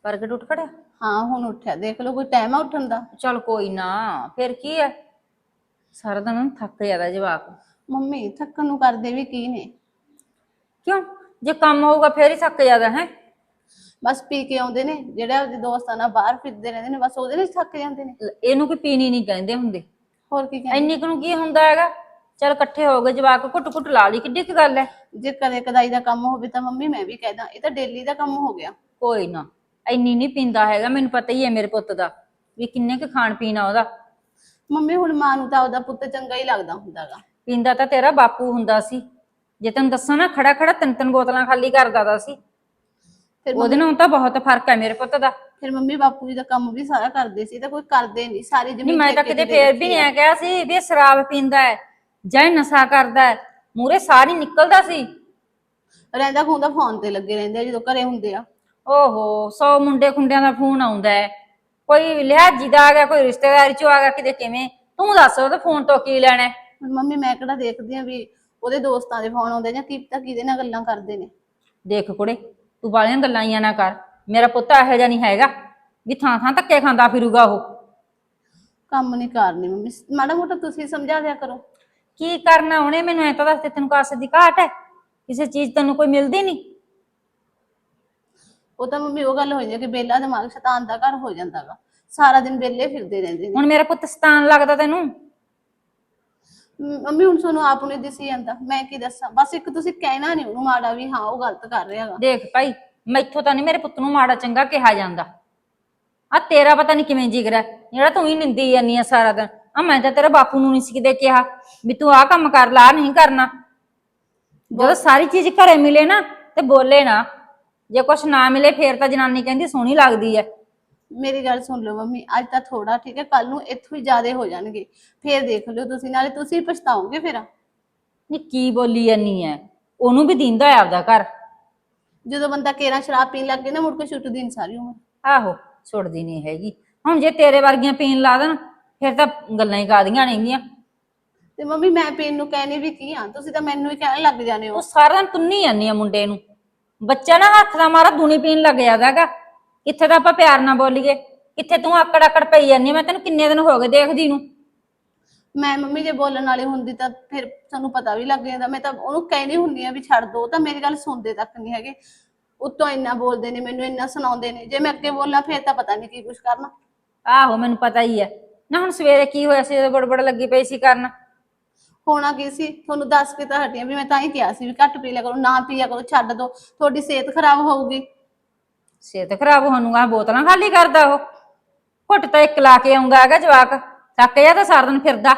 Speaker 2: ਪ੍ਰਗਟ ਉੱਠ ਖੜਿਆ?
Speaker 3: ਹਾਂ ਹੁਣ ਉੱਠਿਆ। ਦੇਖ ਲਓ ਕੋਈ ਟਾਈਮ ਆ ਉੱਠਣ ਦਾ।
Speaker 2: ਚਲ ਕੋਈ ਨਾ ਫਿਰ ਕੀ ਐ ਸਾਰਾ ਦਿਨ ਥੱਕ ਜਾਂਦਾ ਜਵਾਕ।
Speaker 3: ਮੰਮੀ ਥੱਕਣ ਨੂੰ ਕਰਦੇ ਵੀ ਕੀ ਨੇ?
Speaker 2: ਕਿਉਂ? ਜੇ ਕੰਮ ਹੋਊਗਾ ਫੇਰ ਹੀ ਥੱਕ ਜਾਂਦਾ ਹੈ?
Speaker 3: ਬਸ ਪੀ ਕੇ ਆਉਂਦੇ ਨੇ ਜਿਹੜੇ ਆਪਦੇ ਦੋਸਤਾਂ ਨਾਲ ਬਾਹਰ ਫਿਰਦੇ ਰਹਿੰਦੇ ਨੇ ਬਸ ਉਹਦੇ ਨਾਲ ਹੀ ਥੱਕ ਜਾਂਦੇ ਨੇ।
Speaker 2: ਇਹਨੂੰ ਕੋਈ ਪੀਣੀ ਨਹੀਂ ਕਹਿੰਦੇ ਹੁੰਦੇ।
Speaker 3: ਹੋਰ ਕੀ ਕਹਿੰਦੇ?
Speaker 2: ਇੰਨੀ ਕੁ ਨੂੰ ਕੀ ਹੁੰਦਾ ਹੈਗਾ? ਚਲ ਇਕੱਠੇ ਹੋ ਗਏ ਜਵਾਕ ਘੁੱਟ ਘੁੱਟ ਲਾ ਲਈ ਕਿੱਡੀ ਕੁ ਗੱਲ ਐ
Speaker 3: ਜੇ ਕਦੇ ਕਦਾਈ ਦਾ ਕੰਮ ਹੋਵੇ ਤਾਂ ਮੰਮੀ ਮੈਂ ਵੀ ਕਹਿਦਾ ਇਹ ਤਾਂ ਡੇਲੀ ਦਾ ਕੰਮ ਹੋ ਗਿਆ।
Speaker 2: ਕੋਈ ਨਾ ਇੰਨੀ ਨਹੀਂ ਪੀਂਦਾ ਹੈਗਾ ਮੈਨੂੰ ਪਤਾ ਹੀ ਹੈ ਮੇਰੇ ਪੁੱਤ ਦਾ ਵੀ ਕਿੰਨੇ ਕੁ ਖਾਣ ਪੀਣਾ ਉਹਦਾ।
Speaker 3: ਮੰਮੀ ਹੁਣ ਮਾਂ ਨੂੰ ਤਾਂ ਉਹਦਾ ਪੁੱਤ ਚੰਗਾ ਹੀ ਲੱਗਦਾ ਹੁੰਦਾਗਾ।
Speaker 2: ਪੀਂਦਾ ਤਾਂ ਤੇਰਾ ਬਾਪੂ ਹੁੰਦਾ ਸੀ। ਜੇ ਤੈਨੂੰ ਦੱਸਾਂ ਨਾ ਖੜਾ ਖੜਾ ਤਿੰਨ ਤਿੰਨ ਬੋਤਲਾਂ ਖਾਲੀ ਕਰਦਾ ਦਾ ਸੀ।
Speaker 3: ਫਿਰ
Speaker 2: ਉਹਦੇ ਨਾਲ ਤਾਂ ਬਹੁਤ ਫ਼ਰਕ ਹੈ ਮੇਰੇ ਪੁੱਤ ਦਾ।
Speaker 3: ਫਿਰ ਮੰਮੀ ਬਾਪੂ ਜੀ ਦਾ ਕੰਮ ਵੀ ਸਾਰਾ ਕਰਦੇ ਸੀ ਤਾਂ ਕੋਈ ਕਰਦੇ ਨਹੀਂ ਸਾਰੀ
Speaker 2: ਨਹੀਂ
Speaker 3: ਜ਼ਮੀਨ
Speaker 2: ਮੈਂ ਤਾਂ
Speaker 3: ਠੇਕੇ
Speaker 2: ਕਿਤੇ ਫੇਰ ਵੀ ਨਹੀਂ ਆ ਕਿਹਾ ਸੀ ਵੀ ਇਹ ਸ਼ਰਾਬ ਪੀਂਦਾ ਹੈ। ਜਾਂ ਨਸ਼ਾ ਕਰਦਾ ਹੈ ਮੂਰੇ ਸਾਰੀ ਨਿਕਲਦਾ ਸੀ।
Speaker 3: ਰਹਿੰਦਾ ਖੁੰਦਾ ਫੋਨ ਤੇ ਲੱਗੇ ਰਹਿੰਦੇ ਆ ਜਦੋਂ ਘਰੇ ਹੁੰਦੇ ਆ।
Speaker 2: ਓਹੋ ਸੌ ਮੁੰਡੇ ਖੁੰਡਿਆਂ ਦਾ ਫੋਨ ਆਉਂਦਾ ਹੈ। ਕੋਈ ਲਿਹਾਜੀ ਦਾ ਆ ਗਿਆ ਕੋਈ ਰਿਸ਼ਤੇਦਾਰੀ ਚੋਂ ਆ ਗਿਆ ਕਿਤੇ ਕਿਵੇਂ? ਤੂੰ ਦੱਸ ਉਹਦੇ ਫੋਨ ਤੋਂ ਕੀ ਲੈਣਾ ਹੈ?
Speaker 3: ਹੁਣ ਮੰਮੀ ਮੈਂ ਕਿਹੜਾ ਦੇਖਦੀ ਆ ਵੀ ਉਹਦੇ ਦੋਸਤਾਂ ਦੇ ਫੋਨ ਆਉਂਦੇ ਜਾਂ ਕੀ ਪਤਾ ਕਿਹਦੇ ਨਾਲ ਗੱਲਾਂ ਕਰਦੇ ਨੇ।
Speaker 2: ਦੇਖ ਕੁੜੇ ਤੂੰ ਬਾਲੀਆਂ ਗੱਲਾਂ ਆਈਆਂ ਨਾ ਕਰ। ਮੇਰਾ ਪੁੱਤ ਇਹੋ ਜਿਹਾ ਨਹੀਂ ਹੈਗਾ ਵੀ ਥਾਂ ਥਾਂ ਧੱਕੇ ਖਾਂਦਾ ਫਿਰੂਗਾ ਉਹ।
Speaker 3: ਕੰਮ ਨਹੀਂ ਕਰਨੀ ਮੰਮੀ ਮਾੜਾ ਮੋਟਾ ਤੁਸੀਂ ਸਮਝਾ ਦਿਆ ਕਰੋ।
Speaker 2: ਕੀ ਕਰਨਾ ਉਹਨੇ? ਮੈਨੂੰ ਐ ਤਾਂ ਦੱਸ ਤੇ ਤੈਨੂੰ ਕਾਸੇ ਦੀ ਘਾਟ ਹੈ? ਕਿਸੇ ਚੀਜ਼ ਤੈਨੂੰ ਕੋਈ ਮਿਲਦੀ ਨਹੀਂ?
Speaker 3: ਉਹ ਤਾਂ ਮੰਮੀ ਉਹ ਗੱਲ ਹੋ ਜਾਂਦੀ ਹੈ ਕਿ ਬੇਲਾ ਦਿਮਾਗ ਸ਼ੈਤਾਨ ਦਾ ਘਰ ਹੋ ਜਾਂਦਾਗਾ। ਸਾਰਾ ਦਿਨ ਬੇਲੇ ਫਿਰਦੇ ਰਹਿੰਦੇ ਨੇ।
Speaker 2: ਹੁਣ ਮੇਰਾ ਪੁੱਤ ਸਤਾਨ ਲੱਗਦਾ ਤੈਨੂੰ?
Speaker 3: ਮ- ਮੰਮੀ ਹੁਣ ਤੁਹਾਨੂੰ ਆਪ ਨੂੰ ਦਿਸੀ ਜਾਂਦਾ। ਮੈਂ ਕੀ ਦੱਸਾਂ? ਬਸ ਇੱਕ ਤੁਸੀਂ ਕਹਿਣਾ ਨਹੀਂ ਉਹਨੂੰ ਮਾੜਾ ਵੀ ਹਾਂ ਉਹ ਗਲਤ ਕਰ ਰਿਹਾਗਾ
Speaker 2: ਦੇਖ ਭਾਈ ਮੈਥੋਂ ਤਾਂ ਨਹੀਂ ਮੇਰੇ ਪੁੱਤ ਨੂੰ ਮਾੜਾ ਚੰਗਾ ਕਿਹਾ ਜਾਂਦਾ। ਆ ਤੇਰਾ ਪਤਾ ਨਹੀਂ ਕਿਵੇਂ ਜਿਗਰਾ। ਜਿਹੜਾ ਤੂੰ ਹੀ ਨਿੰਦੀ ਜਾਂਦੀ ਆ ਸਾਰਾ ਦਿਨ। ਆ ਮੈਂ ਤਾਂ ਤੇਰੇ ਬਾਪੂ ਨੂੰ ਨਹੀਂ ਸੀ ਕਿਤੇ ਕਿਹਾ ਵੀ ਤੂੰ ਆਹ ਕੰਮ ਕਰ ਲਾ ਆਹ ਨਹੀਂ ਕਰਨਾ। ਜਦੋਂ ਸਾਰੀ ਚੀਜ਼ ਘਰੇ ਮਿਲੇ ਨਾ ਤੇ ਬੋਲੇ ਨਾ। ਜੇ ਕੁਛ ਨਾ ਮਿਲੇ ਫੇਰ ਤਾਂ ਜਨਾਨੀ ਕਹਿੰਦੀ ਸੋਹਣੀ ਲੱਗਦੀ ਐ।
Speaker 3: ਮੇਰੀ ਗੱਲ ਸੁਣ ਲਓ ਮੰਮੀ ਅੱਜ ਤਾਂ ਥੋੜਾ ਠੀਕ ਹੈ ਕੱਲ ਨੂੰ ਇੱਥੋਂ ਹੀ ਜ਼ਿਆਦੇ ਹੋ ਜਾਣਗੇ। ਫੇਰ ਦੇਖ ਲਿਓ ਤੁਸੀਂ ਨਾਲੇ ਤੁਸੀਂ ਪਛਤਾਓਗੇ ਫਿਰ।
Speaker 2: ਨੀ ਕੀ ਬੋਲੀ ਜਾਨੀ ਐ? ਉਹਨੂੰ ਵੀ ਦਿੰਦਾ ਹੈ ਆਪਦਾ ਘਰ।
Speaker 3: ਜਦੋਂ ਬੰਦਾ ਕੇਰਾ ਸ਼ਰਾਬ ਪੀਣ ਲੱਗ ਗਿਆ ਨਾ ਮੁੜ ਕੇ ਛੁੱਟਦੀ ਨਹੀਂ ਸਾਰੀ ਉਮਰ।
Speaker 2: ਆਹੋ ਛੁੱਟਦੀ ਨਹੀਂ ਹੈਗੀ। ਹੁਣ ਜੇ ਤੇਰੇ ਵਰਗੀਆਂ ਪੀਣ ਲਾ ਦੇਣ ਫਿਰ ਤਾਂ ਗੱਲਾਂ ਹੀ ਕਾਦੀਆਂ ਨੇਗੀਆਂ
Speaker 3: ਤੇ ਮੰਮੀ ਮੈਂ ਪੀਣ ਨੂੰ ਕਹਿਣੀ ਵੀ ਕੀ ਆ ਤੁਸੀਂ ਤਾਂ ਮੈਨੂੰ ਹੀ ਕਹਿਣ ਲੱਗ ਜਾਂਦੇ ਹੋ।
Speaker 2: ਤੂੰ ਸਾਰਾ ਦਿਨ ਤੁੰਨੀ ਜਾਂਦੀ ਆ ਮੁੰਡੇ ਨੂੰ। ਬੱਚਾ ਨਾ ਹੱਥ ਦਾ ਮਾਰਾ ਦੁਨੀ ਪੀਣ ਲੱਗ ਜਾਂਦਾਗਾ। ਕਿੱਥੇ ਤਾਂ ਆਪਾਂ ਪਿਆਰ ਨਾਲ ਬੋਲੀਏ। ਕਿੱਥੇ ਤੂੰ ਆਕੜ ਆਕੜ ਪਈ ਜਾਂਦੀ ਆ। ਮੈਂ ਤੈਨੂੰ ਕਿੰਨੇ ਦਿਨ ਹੋ ਗਏ ਦੇਖਦੀ ਨੂੰ।
Speaker 3: ਮੈਂ ਮੰਮੀ ਜੇ ਬੋਲਣ ਵਾਲੀ ਹੁੰਦੀ ਤਾਂ ਫਿਰ ਤੁਹਾਨੂੰ ਪਤਾ ਵੀ ਲੱਗ ਜਾਂਦਾ। ਮੈਂ ਤਾਂ ਉਹਨੂੰ ਕਹਿਣੀ ਹੁੰਦੀ ਆ ਵੀ ਛੱਡ ਦੋ ਤਾਂ ਮੇਰੀ ਗੱਲ ਸੁਣਦੇ ਤੱਕ ਨਹੀਂ ਹੈਗੇ। ਉੱਤੋਂ ਇੰਨਾ ਬੋਲਦੇ ਨੇ ਮੈਨੂੰ ਇੰਨਾ ਸੁਣਾਉਂਦੇ ਨੇ। ਜੇ ਮੈਂ ਅੱਗੇ ਬੋਲਾਂ ਫਿਰ ਤਾਂ ਪਤਾ ਨਹੀਂ ਕੀ ਕੁਝ ਕਰਨਾ।
Speaker 2: ਆਹੋ ਮੈਨੂੰ ਪਤਾ ਹੀ ਹੈ ਨਾ ਹੁਣ ਸਵੇਰੇ ਕੀ ਹੋਇਆ ਸੀ ਜਦੋਂ ਬੜਬੜ ਲੱਗੀ ਪਈ ਸੀ ਕਰਨ?
Speaker 3: ਹੋਣਾ ਕੀ ਸੀ? ਤੁਹਾਨੂੰ ਦੱਸ ਕੇ ਤਾਂ ਹਟੀਆਂ ਵੀ ਮੈਂ ਤਾਂ ਹੀ ਕਿਹਾ ਸੀ ਵੀ ਘੱਟ ਪੀ ਲਿਆ ਕਰੋ ਨਾ ਪੀਆ ਕਰੋ ਛੱਡ ਦੋ ਤੁਹਾਡੀ ਸਿਹਤ ਖਰਾਬ ਹੋਊਗੀ।
Speaker 2: ਸਿਹਤ ਖਰਾਬ ਹੋਣ ਨੂੰ ਆ ਬੋਤਲਾਂ ਖਾਲੀ ਕਰਦਾ ਉਹ। ਘੁੱਟ ਤਾਂ ਇੱਕ ਲਾ ਕੇ ਆਉਂਦਾ ਹੈਗਾ ਜਵਾਕ ਥੱਕ ਜਾ ਤਾਂ ਸਾਰਾ ਦਿਨ ਫਿਰਦਾ।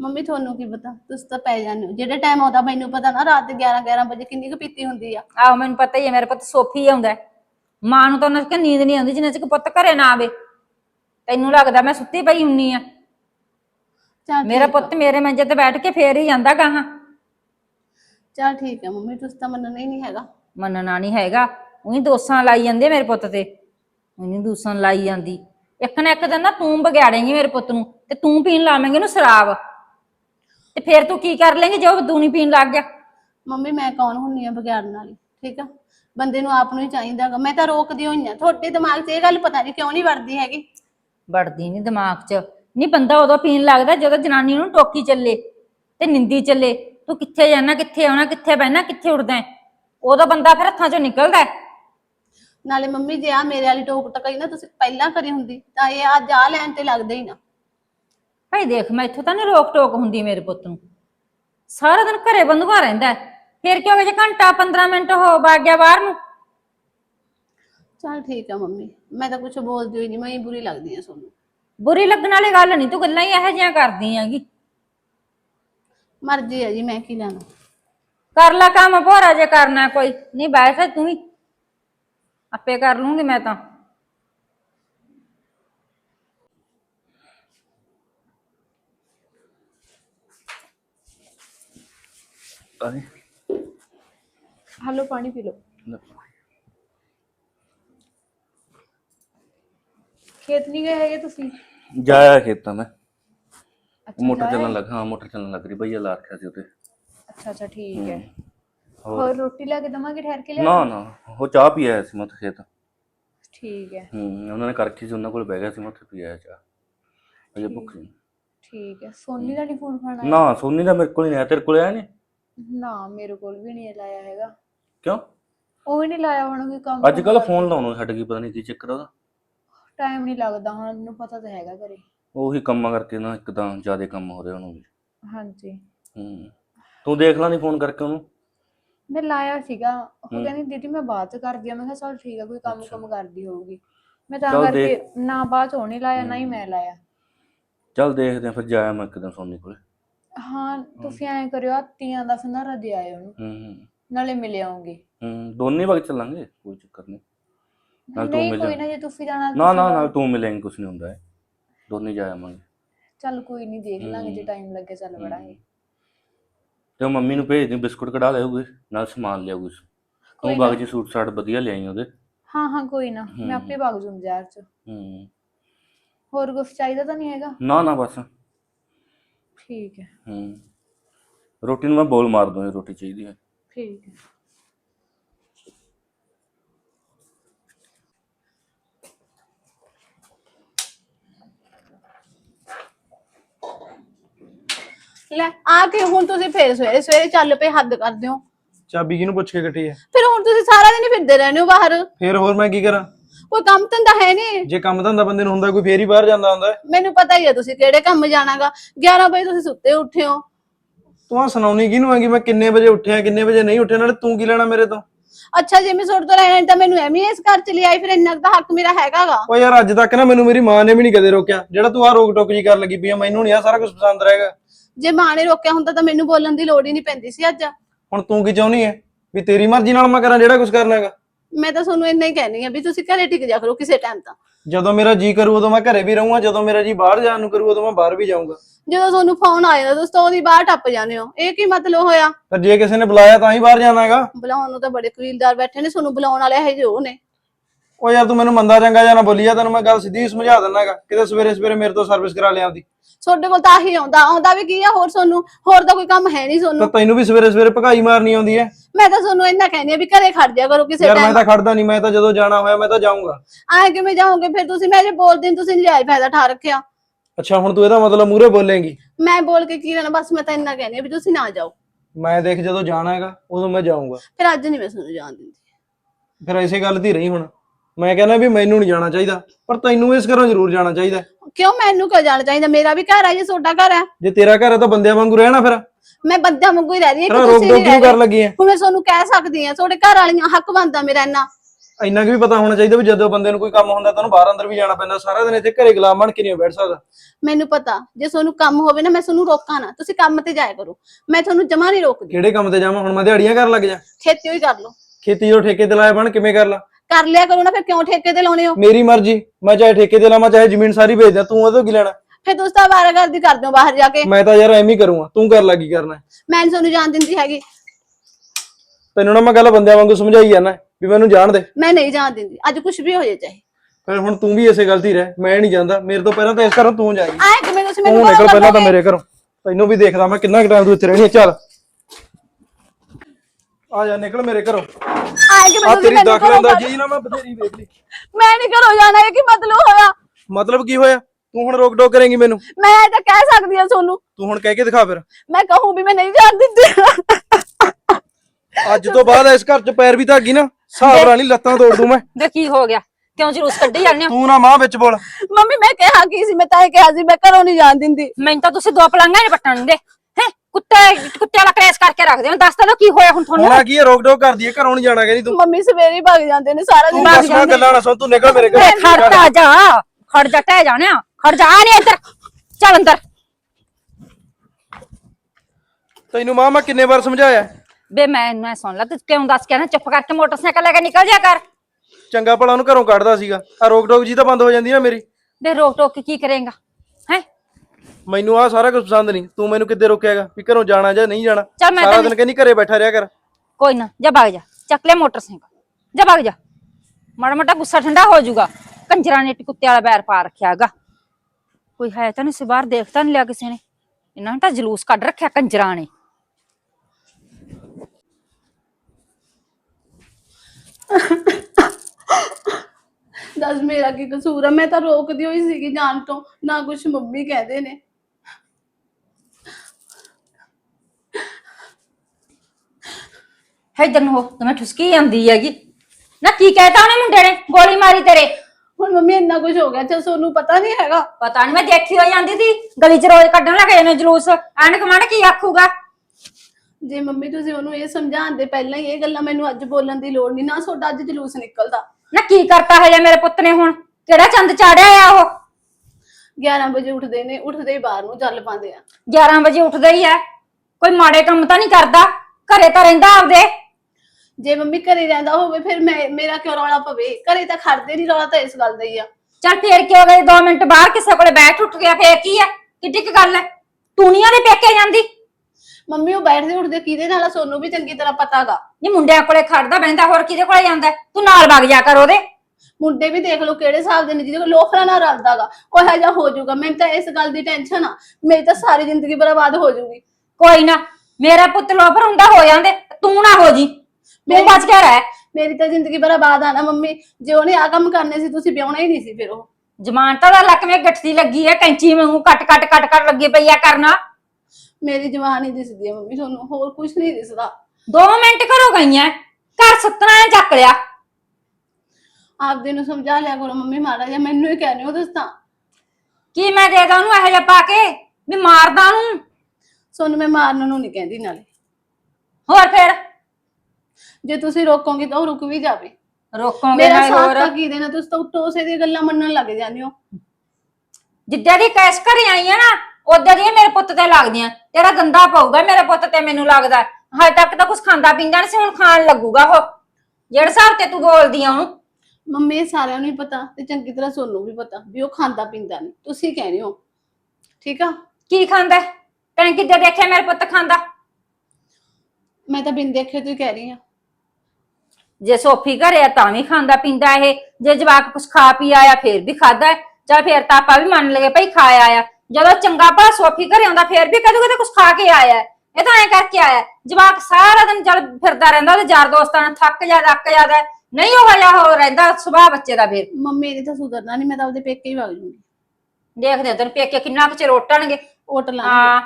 Speaker 3: ਮੰਮੀ ਤੁਹਾਨੂੰ ਕੀ ਪਤਾ? ਤੁਸੀਂ ਤਾਂ ਪੈ ਜਾਂਦੇ ਹੋ। ਜਿਹੜੇ ਟਾਈਮ ਆਉਂਦਾ ਮੈਨੂੰ ਪਤਾ ਨਾ ਰਾਤ ਦੇ 11 11 ਵਜੇ ਕਿੰਨੀ ਕੁ ਪੀਤੀ ਹੁੰਦੀ ਆ।
Speaker 2: ਆਹੋ ਮੈਨੂੰ ਪਤਾ ਹੀ ਹੈ ਮੇਰੇ ਪੁੱਤ ਸੋਫੀ ਆਉਂਦਾ ਹੈ। ਮਾਂ ਨੂੰ ਤਾਂ ਉਹਨਾਂ ਚਿਰ ਨੀਂਦ ਨਹੀਂ ਆਉਂਦੀ ਜਿੰਨਾ ਚਿਰ ਪੁੱਤ ਘਰੇ ਨਾ ਆਵੇ। ਤੈਨੂੰ ਲੱਗਦਾ ਮੈਂ ਸੁੱਤੀ ਪਈ ਹੁੰਨੀ ਆ?
Speaker 3: ਚੱਲ
Speaker 2: ਮੇਰਾ
Speaker 3: ਠੀਕ ਆ।
Speaker 2: ਪੁੱਤ ਮੇਰੇ ਮੰਜੇ ਤੇ ਬੈਠ ਕੇ ਫੇਰ ਹੀ ਜਾਂਦਾ ਗਾਹਾਂ।
Speaker 3: ਚੱਲ ਠੀਕ ਹੈ ਮੰਮੀ ਤੁਸੀਂ ਤਾਂ ਮੰਨਣਾ ਹੀ ਨਹੀਂ ਹੈਗਾ।
Speaker 2: ਮੰਨਣਾ ਨਹੀਂ ਹੈਗਾ। ਉਹੀ ਦੋਸਾਂ ਲਾਈ ਜਾਂਦੇ ਮੇਰੇ ਪੁੱਤ ਤੇ। ਉਹਨੀ ਦੋਸਾਂ ਲਾਈ ਜਾਂਦੀ। ਇੱਕ ਨਾ ਇੱਕ ਦਿਨ ਨਾ ਤੂੰ ਵਿਗਾੜੇਂਗੀ ਮੇਰੇ ਪੁੱਤ ਨੂੰ ਤੇ ਤੂੰ ਪੀਣ ਲਾਵੇਂਗੀ ਉਹਨੂੰ ਸ਼ਰਾਬ। ਤੇ ਫੇਰ ਤੂੰ ਕੀ ਕਰ ਲੇਂਗੀ ਜੋ ਤੂੰ ਨਹੀਂ ਪੀਣ ਲੱਗ ਗਿਆ?
Speaker 3: ਮੰਮੀ ਮੈਂ ਕੌਣ ਹੁੰਨੀ ਆ ਵਿਗਾੜਨ ਵਾਲੀ? ਠੀਕ ਆ? ਬੰਦੇ ਨੂੰ ਆਪ ਨੂੰ ਹੀ ਚਾਹੀਦਾਗਾ। ਮੈਂ ਤਾਂ ਰੋਕਦੀ ਹੋਈ ਆ। ਤੁਹਾਡੇ ਦਿਮਾਗ 'ਚ ਇਹ ਗੱਲ ਪਤਾ ਨਹੀਂ ਕਿਉਂ ਨਹੀਂ ਵੜਦੀ ਹੈਗੀ।
Speaker 2: ਵੜਦੀ ਨਹੀਂ ਦਿਮਾਗ 'ਚ ਨਹੀਂ ਬੰਦਾ ਉਦੋਂ ਪੀਣ ਲੱਗਦਾ ਜਦੋਂ ਜਨਾਨੀ ਨੂੰ ਟੋਕੀ ਚੱਲੇ ਤੇ ਨਿੰਦੀ ਚੱਲੇ ਤੂੰ ਕਿੱਥੇ ਜਾਣਾ ਕਿੱਥੇ ਆਉਣਾ ਕਿੱਥੇ ਬਹਿਣਾ ਕਿੱਥੇ ਉੱਠਦਾ ਹੈ? ਉਦੋਂ ਬੰਦਾ ਫਿਰ ਹੱਥਾਂ 'ਚੋਂ ਨਿਕਲਦਾ ਹੈ।
Speaker 3: ਨਾਲੇ ਮੰਮੀ ਜੇ ਆ ਮੇਰੇ ਵਾਲੀ ਟੋਕ ਟਕਾਈ ਨਾ ਤੁਸੀਂ ਪਹਿਲਾਂ ਕਰੀ ਹੁੰਦੀ ਤਾਂ ਇਹ ਅੱਜ ਆ ਲੈਣ ਤੇ ਲੱਗਦੇ ਹੀ ਨਾ
Speaker 2: ਭਾਈ ਦੇਖ ਮੈਂ ਇੱਥੋਂ ਤਾਂ ਨਹੀਂ ਰੋਕ ਟੋਕ ਹੁੰਦੀ ਮੇਰੇ ਪੁੱਤ ਨੂੰ ਸਾਰਾ ਦਿਨ ਘਰੇ ਬੰਦੂਆ ਰਹਿੰਦਾ ਹੈ। ਫਿਰ ਕਿਉਂ ਜੇ ਘੰਟਾ 15 ਮਿੰਟ ਹੋ ਵਗ ਗਿਆ ਬਾਹਰ ਨੂੰ
Speaker 3: ਚੱਲ ਠੀਕ ਆ ਮੰਮੀ ਮੈਂ ਤਾਂ ਕੁਝ ਬੋਲਦੀ ਹੋਈ ਨਹੀਂ ਮੈਂ ਹੀ ਬੁਰੀ ਲੱਗਦੀ ਆ ਤੁਹਾਨੂੰ।
Speaker 2: ਬੁਰੀ ਲੱਗਣ ਵਾਲੀ ਗੱਲ ਨਹੀਂ ਤੂੰ ਗੱਲਾਂ ਹੀ ਇਹੋ ਜਿਹੀਆਂ ਕਰਦੀ ਆਂਗੀ
Speaker 3: ਮਰਜ਼ੀ ਆ ਜੀ ਮੈਂ ਕੀ ਲੈਣਾ।
Speaker 2: ਕਰ ਲੈ ਕੰਮ ਭੋਰਾ ਜੇ ਕਰਨਾ ਕੋਈ ਨਹੀਂ ਬੈਠ ਤੂੰ ਹੀ ਆਪੇ ਕਰ ਲੂੰਗੀ ਮੈਂ ਤਾਂ।
Speaker 5: ਅਰੇ
Speaker 6: ਹਲੋ ਪਾਣੀ ਪੀ ਲਓ। ਖੇਤ ਨਹੀਂ ਗਏ ਹੈਗੇ ਤੁਸੀਂ?
Speaker 5: ਜਾਇਆ ਖੇਤਾਂ ਮੈਂ। ਮੋਟਰ? ਚੱਲਣ ਲੱਗ ਹਾਂ ਮੋਟਰ ਚੱਲਣ ਲੱਗ ਰਹੀ ਭਈਆ ਲਾ ਰੱਖਿਆ ਸੀ ਉਹਤੇ
Speaker 6: ਅੱਛਾ ਅੱਛਾ ਠੀਕ ਹੈ।
Speaker 5: ਹੋਰ?
Speaker 6: ਰੋਟੀ ਲੈ ਕੇ ਦਵਾਂਗੇ ਠਹਿਰ ਕੇ ਲਿਆ
Speaker 5: ਨਾ ਨਾ ਉਹ ਚਾਹ ਪੀ ਆਇਆ ਸੀ ਮੈਂ ਉੱਥੇ ਖੇਤ।
Speaker 6: ਠੀਕ ਹੈ।
Speaker 5: ਹੂੰ ਉਹਨਾਂ ਨੇ ਕਰਖੀ ਸੀ ਉਹਨਾਂ ਕੋਲ ਬਹਿ ਗਿਆ ਸੀ ਮੈਂ ਉੱਥੇ ਪੀ ਆਇਆ ਚਾਹ। ਭਈਆ ਭੁੱਖ ਸੀ
Speaker 6: ਠੀਕ ਹੈ। ਸੋਨੀ ਦਾ ਨਹੀਂ ਫੋਨ ਆਇਆ?
Speaker 5: ਨਾ ਸੋਨੀ ਦਾ ਮੇਰੇ ਕੋਲ ਨਹੀਂ ਆਇਆ ਤੇਰੇ ਕੋਲ ਆਇਆ ਨਹੀਂ
Speaker 6: ਨਾ ਮੇਰੇ ਕੋਲ ਵੀ ਨਹੀਂ ਲਾਇਆ ਹੈਗਾ।
Speaker 5: ਕਿਉਂ?
Speaker 6: ਉਹ ਵੀ ਨਹੀਂ ਲਾਇਆ ਹੁਣ ਕੋਈ ਕੰਮ
Speaker 5: ਅੱਜ ਕੱਲ ਫੋਨ ਲਾਉਣੋਂ ਛੱਡ ਗਈ ਪਤਾ ਨਹੀਂ ਕੀ ਚੱਕਰ ਉਹਦਾ।
Speaker 6: ਟਾਈਮ ਨਹੀਂ ਲੱਗਦਾ ਹੁਣ ਮੈਨੂੰ ਪਤਾ ਤਾਂ ਹੈਗਾ ਘਰੇ।
Speaker 5: ਉਹੀ ਕੰਮਾਂ ਕਰਕੇ ਨਾ ਇੱਕ ਤਾਂ ਜ਼ਿਆਦਾ ਕੰਮ ਹੋ ਰਿਹਾ ਉਹਨੂੰ ਵੀ।
Speaker 6: ਹਾਂਜੀ।
Speaker 5: ਹੂੰ ਤੂੰ ਦੇਖ ਲਾ ਨਹੀਂ ਫੋਨ ਕਰਕੇ ਉਹਨੂੰ।
Speaker 6: ਮੈਂ ਲਾਇਆ ਸੀਗਾ ਉਹ
Speaker 5: ਹੂੰ।
Speaker 6: ਕਹਿੰਦੀ ਦੀਦੀ ਮੈਂ ਬਾਅਦ ਚ ਕਰਦੀ ਆ ਮੈਂ ਕਿਹਾ ਚਲ ਠੀਕ ਆ ਕੋਈ ਕੰਮ ਕੰਮ ਕਰਦੀ ਹੋਊਗੀ। ਮੈਂ ਤਾਂ
Speaker 5: ਚੱਲ
Speaker 6: ਕਰਕੇ। ਨਾ ਬਾਅਦ ਚ ਨਹੀਂ ਲਾਇਆ ਨਾ ਹੀ ਮੈਂ ਲਾਇਆ।
Speaker 5: ਚੱਲ ਦੇਖਦੇ ਆ ਫਿਰ ਜਾਇਆ ਮੈਂ ਇੱਕ ਦਿਨ ਸੋਨੀ ਕੋਲੇ।
Speaker 6: ਹਾਂ ਤੁਸੀਂ ਐਂ ਕਰਿਓ ਆਹ ਤੀਆਂ ਦਾ ਸੰਧਾਰਾ ਦੇ ਆਇਓ ਉਹਨੂੰ।
Speaker 5: ਹੂੰ ਹੂੰ।
Speaker 6: ਨਾਲੇ ਮਿਲ ਆਉਂਗੇ।
Speaker 5: ਹੂੰ ਦੋਨੇ ਵਗ ਚੱਲਾਂਗੇ ਕੋਈ ਚੱਕਰ ਨਹੀਂ ਨਾਲ ਤੂੰ
Speaker 6: ਨਹੀਂ
Speaker 5: ਮਿਲ
Speaker 6: ਕੋਈ
Speaker 5: ਜਾ।
Speaker 6: ਨਾ ਜੇ ਤੁਸੀਂ ਜਾਣਾ
Speaker 5: ਨਾ ਨਾ
Speaker 6: ਤੁਸੀਂ
Speaker 5: ਨਾ ਤੂੰ ਮਿਲੇਂਗੇ ਕੁਛ ਨਹੀਂ ਹੁੰਦਾ ਹੈ ਦੋਨੇ ਜਾ ਆਵਾਂਗੇ।
Speaker 6: ਚੱਲ ਕੋਈ ਨਹੀਂ ਦੇਖ ਲਾਂਗੇ ਜੇ। ਟਾਈਮ ਲੱਗੇ ਚੱਲ ਵੜਾਂਗੇ
Speaker 5: ਤੇ ਉਹ ਮੰਮੀ ਨੂੰ ਭੇਜ ਦੇ ਬਿਸਕੁਟ ਕਢਾ ਲਿਆਉਗੇ ਨਾਲ ਸਮਾਨ ਲਿਆਉਗੇ ਤੂੰ। ਬਾਗ ਜੀ ਸੂਟ ਸਾਟ ਵਧੀਆ ਲਿਆਈ ਉਹਦੇ।
Speaker 6: ਹਾਂ ਹਾਂ ਕੋਈ ਨਾ ਮੈਂ। ਆਪੇ ਵਗ ਜੂੰ ਬਾਜ਼ਾਰ ਚ।
Speaker 5: ਹੂੰ।
Speaker 6: ਹੋਰ ਕੁਝ ਚਾਹੀਦਾ ਤਾਂ ਨਹੀਂ ਹੈਗਾ?
Speaker 5: ਨਾ ਨਾ ਬਸ।
Speaker 6: ਠੀਕ ਹੈ।
Speaker 5: ਹੂੰ। ਰੋਟੀ ਨੂੰ ਮੈਂ ਬੋਲ ਮਾਰ ਦੂੰ ਰੋਟੀ ਚਾਹੀਦੀ ਹੈ।
Speaker 6: ਠੀਕ ਹੈ।
Speaker 3: ਲੈ ਆ ਕੇ ਹੁਣ ਤੁਸੀਂ ਫੇਰ ਸਵੇਰੇ ਸਵੇਰੇ ਚੱਲ ਪਏ ਹੱਦ ਕਰਦੇ ਹੋ।
Speaker 4: ਚਾਬੀ ਕਿਹਨੂੰ ਪੁੱਛ ਕੇ ਕੱਟੀ ਹੈ।
Speaker 3: ਫਿਰ ਹੁਣ ਤੁਸੀਂ ਸਾਰਾ ਦਿਨ ਹੀ ਫਿਰਦੇ ਰਹਿੰਦੇ ਹੋ ਬਾਹਰ।
Speaker 4: ਫੇਰ ਹੋਰ ਮੈਂ ਕੀ ਕਰਾਂ?
Speaker 3: ਕੋਈ ਕੰਮ ਧੰਦਾ ਹੈ ਨਹੀਂ।
Speaker 4: ਜੇ ਕੰਮ ਧੰਦਾ ਬੰਦੇ ਨੂੰ ਹੁੰਦਾ ਕੋਈ ਫੇਰ ਹੀ ਬਾਹਰ ਜਾਂਦਾ ਹੁੰਦਾ ਹੈ।
Speaker 3: ਮੈਨੂੰ ਪਤਾ ਹੀ ਹੈ ਤੁਸੀਂ ਕਿਹੜੇ ਕੰਮ ਜਾਣਾਗਾ। 11 ਵਜੇ ਤੁਸੀਂ ਸੁੱਤੇ ਉੱਠੇ ਹੋ।
Speaker 4: ਤੂੰ ਆ ਸੁਣਾਉਣੀ ਕਿਹਨੂੰ ਹੈਗੀ? ਮੈਂ ਕਿੰਨੇ ਵਜੇ ਉੱਠਿਆ ਕਿੰਨੇ ਵਜੇ ਨਹੀਂ ਉੱਠਿਆ? ਨਾਲੇ ਤੂੰ ਕੀ ਲੈਣਾ ਮੇਰੇ ਤੋਂ?
Speaker 3: ਅੱਛਾ ਜੇ ਮੈਂ ਸੁੱਟ ਤੋਂ ਰਹਿਣਾ ਤਾਂ ਮੈਨੂੰ ਐਵੇਂ ਹੀ ਇਸ ਘਰ ਚ ਲਿਆਈ ਫਿਰ ਇੰਨਾ ਕੁ ਤਾਂ ਹੱਕ ਮੇਰਾ ਹੈਗਾਗਾ।
Speaker 4: ਓ ਯਾਰ ਅੱਜ ਤੱਕ ਨਾ ਮੈਨੂੰ ਮੇਰੀ ਮਾਂ ਨੇ ਵੀ ਨਹੀਂ ਕਦੇ ਰੋਕਿਆ। ਜਿਹੜਾ ਤੂੰ ਆ ਰੋਕ ਟੋਕ ਜੀ ਕਰਨ ਲੱਗੀ ਪਈ ਆ ਮੈਨੂੰ ਨਹੀਂ ਆ ਸਾਰਾ ਕੁਝ ਪਸੰਦ ਰਹੇਗਾ
Speaker 3: ਜੇ ਮਾਂ ਨੇ ਰੋਕਿਆ ਹੁੰਦਾ ਤਾਂ ਮੈਨੂੰ ਬੋਲਣ ਦੀ ਲੋੜ ਹੀ ਨਹੀਂ ਪੈਂਦੀ ਸੀ ਅੱਜ।
Speaker 4: ਹੁਣ ਤੂੰ ਕੀ ਚਾਹੁੰਦੀ ਹੈ? ਵੀ ਤੇਰੀ ਮਰਜ਼ੀ ਨਾਲ ਮੈਂ ਕਰਾਂ ਜਿਹੜਾ ਕੁਝ ਕਰਨਾ ਹੈਗਾ।
Speaker 3: ਮੈਂ ਤਾਂ ਤੁਹਾਨੂੰ ਇੰਨਾ ਹੀ ਕਹਿਣੀ ਆ ਵੀ ਤੁਸੀਂ ਘਰੇ ਟਿਕ ਜਾ ਕਰੋ ਕਿਸੇ ਟਾਈਮ ਤਾਂ।
Speaker 4: ਜਦੋਂ ਮੇਰਾ ਜੀ ਕਰੂ ਉਦੋਂ ਮੈਂ ਘਰੇ ਵੀ ਰਹੂੰਗਾ ਜਦੋਂ ਮੇਰਾ ਜੀ ਬਾਹਰ ਜਾਣ ਨੂੰ ਕਰੂ ਉਦੋਂ ਮੈਂ ਬਾਹਰ ਵੀ ਜਾਊਂਗਾ।
Speaker 3: ਜਦੋਂ ਤੁਹਾਨੂੰ ਫੋਨ ਆ ਜਾਂਦਾ ਤੁਸੀਂ ਤਾਂ ਉਹਦੀ ਬਾਹਰ ਟੱਪ ਜਾਂਦੇ ਹੋ। ਇਹ ਕੀ ਮਤਲਬ ਹੋਇਆ?
Speaker 4: ਪਰ ਜੇ ਕਿਸੇ ਨੇ ਬੁਲਾਇਆ ਤਾਂ ਹੀ ਬਾਹਰ ਜਾਣਾ ਹੈਗਾ।
Speaker 3: ਬੁਲਾਉਣ ਨੂੰ ਤਾਂ ਬੜੇ ਕਬੀਲਦਾਰ ਬੈਠੇ ਨੇ ਤੁਹਾਨੂੰ ਬੁਲਾਉਣ ਵਾਲੇ ਇਹ ਜੋ ਨੇ।
Speaker 4: ਓ ਯਾਰ ਤੂੰ ਮੈਨੂੰ ਮੰਦਾ ਚੰਗਾ ਜਾਂ ਨਾ ਬੋਲੀ ਜਾ ਤੈਨੂੰ ਮੈਂ ਗੱਲ ਸਿੱਧੀ ਸਮਝਾ ਦਿੰਦਾ ਹੈਗਾ ਕਿਤੇ ਸਵੇਰੇ ਸਵੇਰੇ ਮੇਰੇ ਤੋਂ ਸਰਵਿਸ ਕਰਾ ਲਿਆ ਆਪਦੀ।
Speaker 3: ਤੁਹਾਡੇ ਕੋਲ ਤਾਂ ਆਹੀ ਆਉਂਦਾ ਆਉਂਦਾ ਵੀ ਕੀ ਆ ਹੋਰ ਤੁਹਾਨੂੰ ਹੋਰ ਤਾਂ ਕੋਈ ਕੰਮ ਹੈ ਨਹੀਂ
Speaker 4: ਤਾਂ
Speaker 3: ਤੁਹਾਨੂੰ।
Speaker 4: ਤੈਨੂੰ ਵੀ ਸਵੇਰੇ ਸਵੇਰੇ ਭਗਾਈ ਮਾਰਨੀ ਆਉਂਦੀ ਹੈ
Speaker 3: ਮੈਂ ਤਾਂ ਤੁਹਾਨੂੰ ਇੰਨਾ ਕਹਿੰਦੀ ਆ ਵੀ ਘਰੇ ਖੜ ਜਾ ਕਰੋ ਕਿਸੇ
Speaker 4: ਯਾਰ ਮੈਂ
Speaker 3: ਟਾਈਮ
Speaker 4: ਤਾਂ ਖੜਦਾ ਨਹੀਂ ਮੈਂ ਤਾਂ ਜਦੋਂ ਜਾਣਾ ਹੋਇਆ ਮੈਂ ਤਾਂ ਜਾਊਂਗਾ।
Speaker 3: ਆਏ ਕਿਵੇਂ ਜਾਓਗੇ? ਫਿਰ ਤੁਸੀਂ ਮੈਂ ਜੇ ਬੋਲਦੇ ਨੀ ਤੁਸੀਂ ਲਿਆਈ ਫਾਇਦਾ ਠਾ ਰੱਖਿਆ।
Speaker 4: ਅੱਛਾ ਹੁਣ ਤੂੰ ਇਹਦਾ ਮਤਲਬ ਮੂਰੇ ਬੋਲੇਂਗੀ?
Speaker 3: ਮੈਂ ਬੋਲ ਕੇ ਕੀ ਲੈਣਾ ਬਸ ਮੈਂ ਤਾਂ ਇੰਨਾ ਕਹਿੰਦੀ ਆ ਵੀ ਤੁਸੀਂ ਨਾ ਜਾਓ।
Speaker 4: ਮੈਂ ਦੇਖ ਜਦੋਂ ਜਾਣਾ ਹੈਗਾ ਉਦੋਂ ਮੈਂ ਜਾਊਂਗਾ।
Speaker 3: ਫਿਰ ਅੱਜ ਨਹੀਂ ਮੈਂ ਤੁਹਾਨੂੰ ਜਾਣ ਦਿੰਦੀ।
Speaker 4: ਫਿਰ ਐਸੇ ਗੱਲ ਦੀ ਰਹੀ ਹੁਣ। ਮੈਂ ਕਹਿੰਦਾ ਵੀ ਮੈਨੂੰ ਨਹੀਂ ਜਾਣਾ ਚਾਹੀਦਾ ਪਰ ਤੈਨੂੰ ਇਸ ਘਰੋਂ ਜ਼ਰੂਰ ਜਾਣਾ ਚਾਹੀਦਾ
Speaker 3: ਕਿਉਂ ਮੈਨੂੰ ਕਿਉਂ ਜਾਣਾ ਚਾਹੀਦਾ? ਮੇਰਾ ਵੀ ਘਰ ਆ ਜੇ ਤੁਹਾਡਾ ਘਰ ਹੈ
Speaker 4: ਜੇ ਤੇਰਾ ਘਰ ਹੈ ਤਾਂ ਬੰਦਿਆਂ ਵਾਂਗੂ ਰਹਿਣਾ ਫਿਰ।
Speaker 3: ਮੈਂ ਬੰਦਿਆਂ ਵਾਂਗੂ ਹੀ ਰਹਿ ਰਹੀ ਹਾਂ
Speaker 4: ਤੇਰਾ ਰੋਕ ਟੋਕ ਕਿਉਂ
Speaker 3: ਰਹਿ
Speaker 4: ਕਰ
Speaker 3: ਰਹੇ?
Speaker 4: ਲੱਗੀ ਹੈ
Speaker 3: ਹੁਣ ਮੈਂ ਤੁਹਾਨੂੰ ਕਹਿ ਸਕਦੀ ਆ ਤੁਹਾਡੇ ਘਰ ਵਾਲੀਆਂ ਹੱਕ ਬਣਦਾ ਮੇਰਾ ਇੰਨਾ।
Speaker 4: ਇੰਨਾ ਕੁ ਵੀ ਪਤਾ ਹੋਣਾ ਚਾਹੀਦਾ ਵੀ ਜਦੋਂ ਬੰਦੇ ਨੂੰ ਕੋਈ ਕੰਮ ਹੁੰਦਾ ਤਾਂ ਉਹਨੂੰ ਬਾਹਰ ਅੰਦਰ ਵੀ ਜਾਣਾ ਪੈਂਦਾ ਸਾਰਾ ਦਿਨ ਇੱਥੇ ਘਰੇ ਗੁਲਾਮ ਬਣ ਕੇ ਨਹੀਂ ਬੈਠ ਸਕਦਾ।
Speaker 3: ਮੈਨੂੰ ਪਤਾ ਜੇ ਤੁਹਾਨੂੰ ਕੰਮ ਹੋਵੇ ਨਾ ਮੈਂ ਤੁਹਾਨੂੰ ਰੋਕਾਂ ਨਾ। ਤੁਸੀਂ ਕੰਮ ਤੇ ਜਾਇਆ ਕਰੋ। ਮੈਂ ਤੁਹਾਨੂੰ ਜਮਾ ਨਹੀਂ ਰੋਕਦੀ।
Speaker 4: ਕਿਹੜੇ ਕੰਮ ਤੇ ਜਾਵਾਂ? ਹੁਣ ਮੈਂ ਦਿਹਾੜੀਆਂ ਕਰਨ ਲੱਗ ਜਾ।
Speaker 3: ਖੇਤੀ ਹੋਈ ਕਰ ਲਓ।
Speaker 4: ਖੇਤੀ ਜੋ ਠੇਕੇ ਤੇ ਲਾਇਆ ਬਣ ਕਿਵੇਂ ਕਰ ਲਾ?
Speaker 3: ਕਰ ਲਿਆ ਕਰੋ ਨਾ ਫਿਰ ਕਿਉਂ ਠੇਕੇ ਤੇ ਲਾਉਣੇ ਹੋ?
Speaker 4: ਮੇਰੀ ਮਰਜ਼ੀ ਮੈਂ ਚਾਹੇ ਠੇਕੇ ਤੇ ਲਾਵਾਂ ਚਾਹੇ ਜ਼ਮੀਨ ਸਾਰੀ ਵੇਚ ਦਿਆਂ ਤੂੰ ਉਹਦੋਂ ਕੀ ਲੈਣਾ?
Speaker 3: ਫਿਰ ਤੁਸੀਂ ਤਾਂ ਵਾਰਾਗਰਦੀ ਕਰਦੇ ਹੋ ਬਾਹਰ ਜਾ ਕੇ।
Speaker 4: ਮੈਂ ਤਾਂ ਯਾਰ ਐਵੇਂ ਹੀ ਕਰੂੰਗਾ ਤੂੰ ਕਰ ਲਾ ਕੀ ਕਰਨਾ ਹੈ।
Speaker 3: ਮੈਂ ਨੀ ਤੁਹਾਨੂੰ ਜਾਣ ਦਿੰਦੀ ਹੈਗੀ।
Speaker 4: ਤੈਨੂੰ ਨਾ ਮੈਂ ਗੱਲ ਬੰਦਿਆਂ ਵਾਂਗੂ ਸਮਝਾਈ ਜਾਣਾ ਵੀ ਮੈਨੂੰ ਜਾਣ ਦੇ।
Speaker 3: ਮੈਂ ਨਹੀਂ ਜਾਣ ਦਿੰਦੀ ਅੱਜ ਕੁਝ ਵੀ ਹੋ ਜਾਏ ਚਾਹੇ।
Speaker 4: ਫਿਰ ਹੁਣ ਤੂੰ ਵੀ ਇਸੇ ਗਲਤੀ ਰਹਿ ਮੈਂ ਨਹੀਂ ਜਾਂਦਾ ਮੇਰੇ ਤੋਂ ਪਹਿਲਾਂ ਤਾਂ ਇਸ ਘਰੋਂ ਤੂੰ ਜਾਏਗੀ।
Speaker 3: ਆਏ ਕਿਵੇਂ ਤੁਸੀਂ
Speaker 4: ਤੂੰ
Speaker 3: ਮੈਨੂੰ
Speaker 4: ਨਿਕਲ
Speaker 3: ਬਾਹਰ
Speaker 4: ਪਹਿਲਾਂ ਤਾਂ
Speaker 3: ਕੱਢੋਗੇ?
Speaker 4: ਮੇਰੇ ਘਰੋਂ। ਤੈਨੂੰ ਵੀ ਦੇਖਦਾ ਮੈਂ ਕਿੰਨਾ ਟਾਈਮ ਤੂੰ ਇੱਥੇ ਰਹਿਣੀ ਹੈ ਚੱਲ। ਆ ਜਾ ਨਿਕਲ ਮੇਰੇ ਘਰੋਂ। ਆ
Speaker 3: ਤੁਸੀਂ
Speaker 4: ਤੇਰੀ
Speaker 3: ਮੈਨੂੰ
Speaker 4: ਦਾਖਲ
Speaker 3: ਘਰੋਂ
Speaker 4: ਅੰਦਾਜ਼ੀ
Speaker 3: ਕੱਢ-
Speaker 4: ਜੀ ਨਾ ਮੈਂ ਬਥੇਰੀ ਵੇਖ ਲਈ।
Speaker 3: ਮੈਂ ਨਹੀਂ ਘਰੋਂ ਜਾਣਾ ਇਹ ਕੀ ਮਤਲਬ ਹੋਇਆ?
Speaker 4: ਮਤਲਬ ਕੀ ਹੋਇਆ? ਤੂੰ ਹੁਣ ਰੋਕ ਟੋਕ ਕਰੇਂਗੀ ਮੈਨੂੰ?
Speaker 3: ਮੈਂ ਇਹ ਤਾਂ ਕਹਿ ਸਕਦੀ ਹਾਂ ਤੁਹਾਨੂੰ।
Speaker 4: ਤੂੰ ਹੁਣ ਕਹਿ ਕੇ ਦਿਖਾ ਫਿਰ।
Speaker 3: ਮੈਂ ਕਹੂੰ ਵੀ ਮੈਂ ਨਹੀਂ ਜਾਣ ਦਿੰਦੀ।
Speaker 4: ਅੱਜ ਤੋਂ ਬਾਅਦ ਇਸ ਘਰ 'ਚ ਪੈਰ ਵੀ ਧਾਗੀ ਨਾ ਨਾਲ ਨਹੀਂ ਲੱਤਾਂ ਤੋੜ ਦੂੰ ਮੈਂ।
Speaker 2: ਵੇ ਕੀ ਹੋ ਗਿਆ। ਕਿਉਂ ਜਲੂਸ ਕੱਢੀ ਜਾਂਦੇ ਹੋ?
Speaker 4: ਤੂੰ ਨਾ ਮਾਂ ਵਿੱਚ ਬੋਲ।
Speaker 3: ਮੰਮੀ ਮੈਂ ਕਿਹਾ ਕੀ ਸੀ? ਮੈਂ ਤਾਂ ਇਹ ਕਿਹਾ ਸੀ ਮੈਂ ਘਰੋਂ ਨਹੀਂ ਜਾਣ ਦਿੰਦੀ।
Speaker 2: ਮੈਨੂੰ ਤਾਂ ਤੁਸੀਂ ਦੋ ਪਲੰਘਾਂ ਨਹੀਂ ਪੱਟਣ ਦਿੰਦੇ। ਹੈ ਕੁੱਤੇ ਕੁੱਤੇ ਵਾਲਾ ਕਲੇਸ਼ ਕਰਕੇ ਰੱਖਦੇ ਹੋ ਦੱਸ ਤਾ ਕੀ ਹੋਇਆ ਹੁਣ ਤੁਹਾਨੂੰ।
Speaker 4: ਹੋਣਾ ਕੀ ਹੈ? ਰੋਕ ਟੋਕ ਕਰਦੀ ਹੈ ਘਰੋਂ ਨਹੀਂ ਜਾਣਾ ਕਹਿੰਦੀ ਤੂੰ।
Speaker 3: ਮੰਮੀ ਸਵੇਰੇ ਹੀ ਭੱਗ ਜਾਂਦੇ ਨੇ ਸਾਰਾ ਦਿਨ
Speaker 4: ਬਸ ਮੈਂ ਗੱਲਾਂ ਨਾ ਸੁਣ ਤੂੰ ਨਿਕਲ ਮੇਰੇ ਘਰੋਂ।
Speaker 2: ਖੜਤਾ ਜਾ ਖੜ ਜਾ ਟਹਿ ਜਾਣਿਆ ਖੜ ਜਾ ਆ ਨਹੀਂ ਇੱਧਰ। ਚੱਲ ਅੰਦਰ।
Speaker 4: ਤੈਨੂੰ ਮਾਂ ਮੈਂ ਕਿੰਨੇ ਵਾਰ ਸਮਝਾਇਆ?
Speaker 2: ਵੇ ਮੈਂ ਮੈਂ ਸੁਣ ਲਾ ਤੂੰ ਕਿਉਂ ਦੱਸ ਕੇ ਨਾ? ਚੁੱਪ ਕਰਕੇ ਮੋਟਰਸਾਈਕਲ ਲੈ ਕੇ ਨਿਕਲ ਜਾ ਕਰ।
Speaker 4: ਚੰਗਾ ਭਲਾ ਉਹਨੂੰ ਘਰੋਂ ਕੱਢਦਾ ਸੀਗਾ। ਆ ਰੋਕ ਟੋਕ ਜੀ ਤਾਂ ਬੰਦ ਹੋ ਜਾਂਦੀ ਨਾ ਮੇਰੀ।
Speaker 2: ਵੇ ਰੋਕ ਟੋਕ ਕੇ ਕਰੇਗਾ?
Speaker 4: ਮੈਨੂੰ ਆ ਸਾਰਾ ਕੁਝ ਪਸੰਦ ਨਹੀਂ। ਤੂੰ ਮੈਨੂੰ ਕਿੱਦੇ ਰੋਕਿਆਗਾ ਵੀ ਘਰੋਂ ਜਾਣਾ ਜਾਂ ਨਹੀਂ ਜਾਣਾ?
Speaker 2: ਚੱਲ ਮੈਂ
Speaker 4: ਸਾਰਾ
Speaker 2: ਤਾਂ
Speaker 4: ਦਿਨ ਕਹਿੰਦੀ ਘਰੇ ਬੈਠਾ ਰਿਹਾ ਕਰ।
Speaker 2: ਕੋਈ ਨਾ ਜਾ ਭੱਗ ਜਾ। ਚੱਕ ਲੈ ਮੋਟਰਸਾਈਕਲ। ਜਾ ਭੱਗ ਜਾ। ਮਾੜਾ ਮੋਟਾ ਗੁੱਸਾ ਠੰਡਾ ਹੋ ਜਾਊਗਾ। ਕੰਜਰਾਂ ਨੇ ਕੁੱਤੇ ਵਾਲਾ ਬੈਰ ਪਾ ਰੱਖਿਆਗਾ ਕੋਈ ਹੈ ਤਾਂ ਨਹੀਂ ਸੀ ਬਾਹਰ ਦੇਖ ਤਾਂ ਨਹੀਂ ਲਿਆ ਕਿਸੇ ਨੇ। ਇਹਨਾਂ ਨੇ ਤਾਂ ਜਲੂਸ ਕੱਢ ਰੱਖਿਆ ਕੰਜਰਾਂ ਨੇ।
Speaker 3: ਦੱਸ ਮੇਰਾ ਕੀ ਕਸੂਰ ਆ? ਮੈਂ ਤਾਂ ਰੋਕਦੀ ਹੋਈ ਸੀਗੀ ਜਾਣ ਤੋਂ। ਨਾ ਕੁਝ ਮੰਮੀ ਕਹਿੰਦੇ ਨੇ।
Speaker 2: ਇਧਰ ਨੂੰ ਹੋ ਤੇ ਮੈਂ ਠੁਸਕੀ ਜਾਂਦੀ ਹੈਗੀ। ਨਾ ਕੀ ਕਹਿਤਾ ਉਹਨੇ ਮੁੰਡੇ ਨੇ? ਗੋਲੀ ਮਾਰੀ ਤੇਰੇ।
Speaker 3: ਹੁਣ ਮੰਮੀ ਇੰਨਾ ਕੁਝ ਹੋ ਗਿਆ ਤੇ ਤੁਹਾਨੂੰ ਪਤਾ ਨਹੀਂ ਹੈਗਾ।
Speaker 2: ਪਤਾ ਨਹੀਂ ਮੈਂ ਦੇਖੀ ਹੋ ਜਾਂਦੀ ਸੀ। ਗਲੀ 'ਚ ਰੋਜ਼ ਕੱਢਣ ਲੱਗ ਜਾਂਦੇ ਜਲੂਸ। ਆਣ ਕਮਾਂਡ ਕੀ ਆਖੂਗਾ?
Speaker 3: ਜੇ ਮੰਮੀ ਤੁਸੀਂ ਉਹਨੂੰ ਇਹ ਸਮਝਾਉਣ ਦੇ ਪਹਿਲਾਂ ਹੀ ਇਹ ਗੱਲਾਂ ਮੈਨੂੰ ਅੱਜ ਬੋਲਣ ਦੀ ਲੋੜ ਨਹੀਂ ਨਾ ਤੁਹਾਡਾ ਅੱਜ ਜਲੂਸ ਨਿਕਲਦਾ।
Speaker 2: ਨਾ ਕੀ ਕਰਤਾ ਹੈ ਜੇ ਮੇਰੇ ਪੁੱਤ ਨੇ ਹੁਣ? ਕਿਹੜਾ ਚੰਦ ਚਾੜਿਆ ਆ ਉਹ?
Speaker 3: 11 ਵਜੇ ਉੱਠਦੇ ਨੇ ਉੱਠਦੇ ਹੀ ਬਾਹਰ ਨੂੰ ਚੱਲ ਪਾਉਂਦੇ ਆ।
Speaker 2: 11 ਵਜੇ ਉੱਠਦਾ ਹੀ ਹੈ ਕੋਈ ਮਾੜੇ ਕੰਮ ਤਾਂ ਨਹੀਂ ਕਰਦਾ। ਘਰੇ ਤਾਂ ਰਹਿੰਦਾ ਆਪਦੇ।
Speaker 3: ਜੇ ਮੰਮੀ ਘਰੇ ਰਹਿੰਦਾ ਹੋਵੇ ਫਿਰ ਮੈਂ ਮੇਰਾ ਕਿਉਂ ਰੌਲਾ ਪਵੇ? ਘਰੇ ਤਾਂ ਖੜਦੇ ਨਹੀਂ ਰੌਲਾ ਤਾਂ ਇਸ ਗੱਲ ਦਾ ਹੀ ਆ।
Speaker 2: ਚੱਲ ਫੇਰ ਕੀ ਹੋ ਗਿਆ 2 ਮਿੰਟ ਬਾਹਰ ਕਿਸੇ ਕੋਲੇ ਬੈਠ ਉੱਠ ਗਿਆ ਫੇਰ ਕੀ ਹੈ ਕਿੱਡੀ ਕੁ ਗੱਲ ਹੈ ਤੂਨੀਆਂ ਦੇ ਪੇਕੇ ਜਾਂਦੀ?
Speaker 3: ਮੰਮੀ ਉਹ ਬੈਠਦੇ ਉੱਠਦੇ ਕਿਹਦੇ ਨਾਲ ਆ, ਸੋਨੂੰ ਵੀ ਚੰਗੀ ਤਰ੍ਹਾਂ ਪਤਾਗਾ।
Speaker 2: ਨਹੀਂ ਮੁੰਡਿਆਂ ਕੋਲੇ ਖੜਦਾ ਬਹਿੰਦਾ ਹੋਰ ਕਿਹਦੇ ਕੋਲੇ ਜਾਂਦਾ? ਤੂੰ ਨਾਲ ਵਗ ਜਾ ਕਰ ਉਹਦੇ।
Speaker 3: ਮੁੰਡੇ ਵੀ ਦੇਖ ਲਓ ਕਿਹੜੇ ਹਿਸਾਬ ਦੇ ਨੇ ਜਿਹਦੇ ਕੋਲ ਲੋਫਰਾ ਨਾਲ ਰਲਦਾਗਾ। ਉਹ ਜਿਹਾ ਹੋ ਜਾਊਗਾ। ਮੈਨੂੰ ਤਾਂ ਇਸ ਗੱਲ ਦੀ ਟੈਨਸ਼ਨ ਆ। ਮੇਰੀ ਤਾਂ ਸਾਰੀ ਜ਼ਿੰਦਗੀ ਬਰਬਾਦ ਹੋ ਜਾਊਗੀ।
Speaker 2: ਕੋਈ ਨਾ ਮੇਰਾ ਪੁੱਤ ਲੋਭਰ ਹੁੰਦਾ ਹੋ ਜਾਂਦੇ। ਤੂੰ ਨਾ ਹੋ ਜੀ। ਤੂੰ ਬਚ ਕੇ ਰਹਿ।
Speaker 3: ਮੇਰੀ ਤਾਂ ਜ਼ਿੰਦਗੀ ਬਰਬਾਦ ਆ ਨਾ ਮੰਮੀ। ਜੇ ਉਹਨੇ ਆ ਕੰਮ ਕਰਨੇ ਸੀ ਤੁਸੀਂ ਵਿਆਹਣਾ ਹੀ ਨਹੀਂ ਸੀ ਫਿਰ ਉਹ।
Speaker 2: ਜਮਾਨਤਾ ਦਾ ਲੱਕ ਮੇ ਗੱਠਦੀ ਲੱਗੀ ਹੈ ਕੈਂਚੀ ਵਾਂਗੂ ਕੱਟ ਕੱਟ ਕੱਟ ਕੱਟ ਲੱਗੀ ਪਈ ਆ ਕਰਨਾ।
Speaker 3: ਮੇਰੀ ਜਵਾਨ ਹੀ ਦਿਸਦੀ ਹੈ ਮੰਮੀ ਤੁਹਾਨੂੰ ਹੋਰ ਕੁਝ ਨਹੀਂ ਦਿਸਦਾ।
Speaker 2: 2 ਮਿੰਟ ਘਰੋਂ ਗਈਆਂ ਘਰ ਸੱਤਣਾ ਐ ਚੱਕ ਲਿਆ?
Speaker 3: ਆਪਦੇ ਨੂੰ ਸਮਝਾ ਲਿਆ ਕਰੋ ਮੰਮੀ ਮਾੜਾ ਜਿਹਾ ਮੈਨੂੰ ਹੀ ਕਹਿੰਦੇ ਹੋ ਦੱਸਾਂ
Speaker 2: ਕੀ ਮੈਂ ਦੇਦਾ ਉਹਨੂੰ ਇਹੋ ਜਿਹਾ ਪਾ ਕੇ? ਵੀ ਮਾਰਦਾ ਉਹਨੂੰ?
Speaker 3: ਤੁਹਾਨੂੰ ਮੈਂ ਮਾਰਨ ਨੂੰ ਨਹੀਂ ਕਹਿੰਦੀ ਨਾਲੇ।
Speaker 2: ਹੋਰ ਫਿਰ?
Speaker 3: ਜੇ ਤੁਸੀਂ ਰੋਕੋਗੇ ਤਾਂ ਉਹ ਰੁਕ ਵੀ ਜਾਵੇ।
Speaker 2: ਰੋਕੋਗੇ
Speaker 3: ਮੇਰਾ
Speaker 2: ਨਾ
Speaker 3: ਸਾਥ
Speaker 2: ਹੋਰ?
Speaker 3: ਤਾਂ ਕੀ ਦੇਣਾ? ਤੁਸੀਂ ਤਾਂ ਉੱਤੋਂ ਉਸੇ ਦੀਆਂ ਗੱਲਾਂ ਮੰਨਣ ਲੱਗ ਜਾਂਦੇ ਹੋ।
Speaker 2: ਜਿੱਦਾਂ ਦੀ ਕੈਸ ਘਰੇ ਆਈ ਆ ਨਾ ਉਦਾਂ ਦੀ ਮੇਰੇ ਪੁੱਤ ਤੇ ਲੱਗਦੀਆਂ। ਤੇਰਾ ਗੰਦਾ ਪਊਗਾ ਮੇਰੇ ਪੁੱਤ ਤੇ ਮੈਨੂੰ ਲੱਗਦਾ। ਹਜੇ ਤੱਕ ਤਾਂ ਕੁਝ ਖਾਂਦਾ ਪੀਂਦਾ ਨਹੀਂ ਸੀ ਹੁਣ ਖਾਣ ਲੱਗੂਗਾ ਉਹ। ਜਿਹੜੇ ਹਿਸਾਬ ਤੇ ਤੂੰ ਬੋਲਦੀ ਆ ਉਹਨੂੰ।
Speaker 3: ਮੰਮੀ ਇਹ ਸਾਰਿਆਂ ਨੂੰ ਹੀ ਪਤਾ ਤੇ ਚੰਗੀ ਤਰ੍ਹਾਂ ਸੋਨੂੰ ਵੀ ਪਤਾ ਵੀ ਉਹ ਖਾਂਦਾ ਪੀਂਦਾ ਨਹੀਂ। ਤੁਸੀਂ ਕਹਿੰਦੇ ਹੋ। ਠੀਕ ਆ?
Speaker 2: ਕੀ ਖਾਂਦਾ? ਹੈ? ਤੈਨੂੰ ਕਿੱਦਾਂ ਦੇਖਿਆ ਮੇਰੇ ਪੁੱਤ ਖਾਂਦਾ?
Speaker 3: ਮੈਂ ਤਾਂ ਬਿਨ ਦੇਖੇ ਤੋਂ ਹੀ ਕਹਿ ਰਹੀ ਹਾਂ।
Speaker 2: ਜੇ ਸੋਫੀ ਘਰੇ ਆ ਤਾਂ ਵੀ ਖਾਂਦਾ ਪੀਂਦਾ ਇਹ। ਜੇ ਜਵਾਕ ਕੁਛ ਖਾ ਪੀ ਆਇਆ ਫੇਰ ਵੀ ਖਾਦਾ ਚਲ ਫੇਰ ਤਾਂ ਆਪਾਂ ਵੀ ਮੰਨ ਲਗੇ ਭਈ ਖਾਇਆ ਆ ਜਦੋਂ ਚੰਗਾ ਭਲਾ ਸੋਫੀ ਘਰੇ ਆਉਂਦਾ ਫੇਰ ਵੀ ਕਦੋਂ ਕਦੇ ਕੁਛ ਖਾ ਕੇ ਆਇਆ। ਇਹ ਤਾਂ ਐ ਕਰਕੇ ਆਇਆ। ਜਵਾਕ ਸਾਰਾ ਦਿਨ ਚੱਲ ਫਿਰਦਾ ਰਹਿੰਦਾ ਉਹਦੇ ਯਾਰ ਦੋਸਤਾਂ ਨਾਲ ਥੱਕ ਜਾਂਦਾ ਅੱਕ ਜਾਂਦਾ ਨਹੀਂ ਉਹ ਜਿਹਾ ਹੋ ਰਹਿੰਦਾ ਸੁਭਾਅ ਬੱਚੇ ਦਾ ਫੇਰ।
Speaker 3: ਮੰਮੀ ਇਹਨੇ ਤਾਂ ਸੁਧਰਨਾ ਨਹੀਂ ਮੈਂ ਤਾਂ ਉਹਦੇ ਪੇਕੇ ਹੀ ਵਗ ਜੂੰਗੀ।
Speaker 2: ਦੇਖਦੇ ਤੈਨੂੰ ਪੇਕੇ ਕਿੰਨਾ ਕੁ ਚਿਰ ਉੱਟਣਗੇ।
Speaker 3: ਓਟ ਲਾਂ
Speaker 2: ਹਾਂ।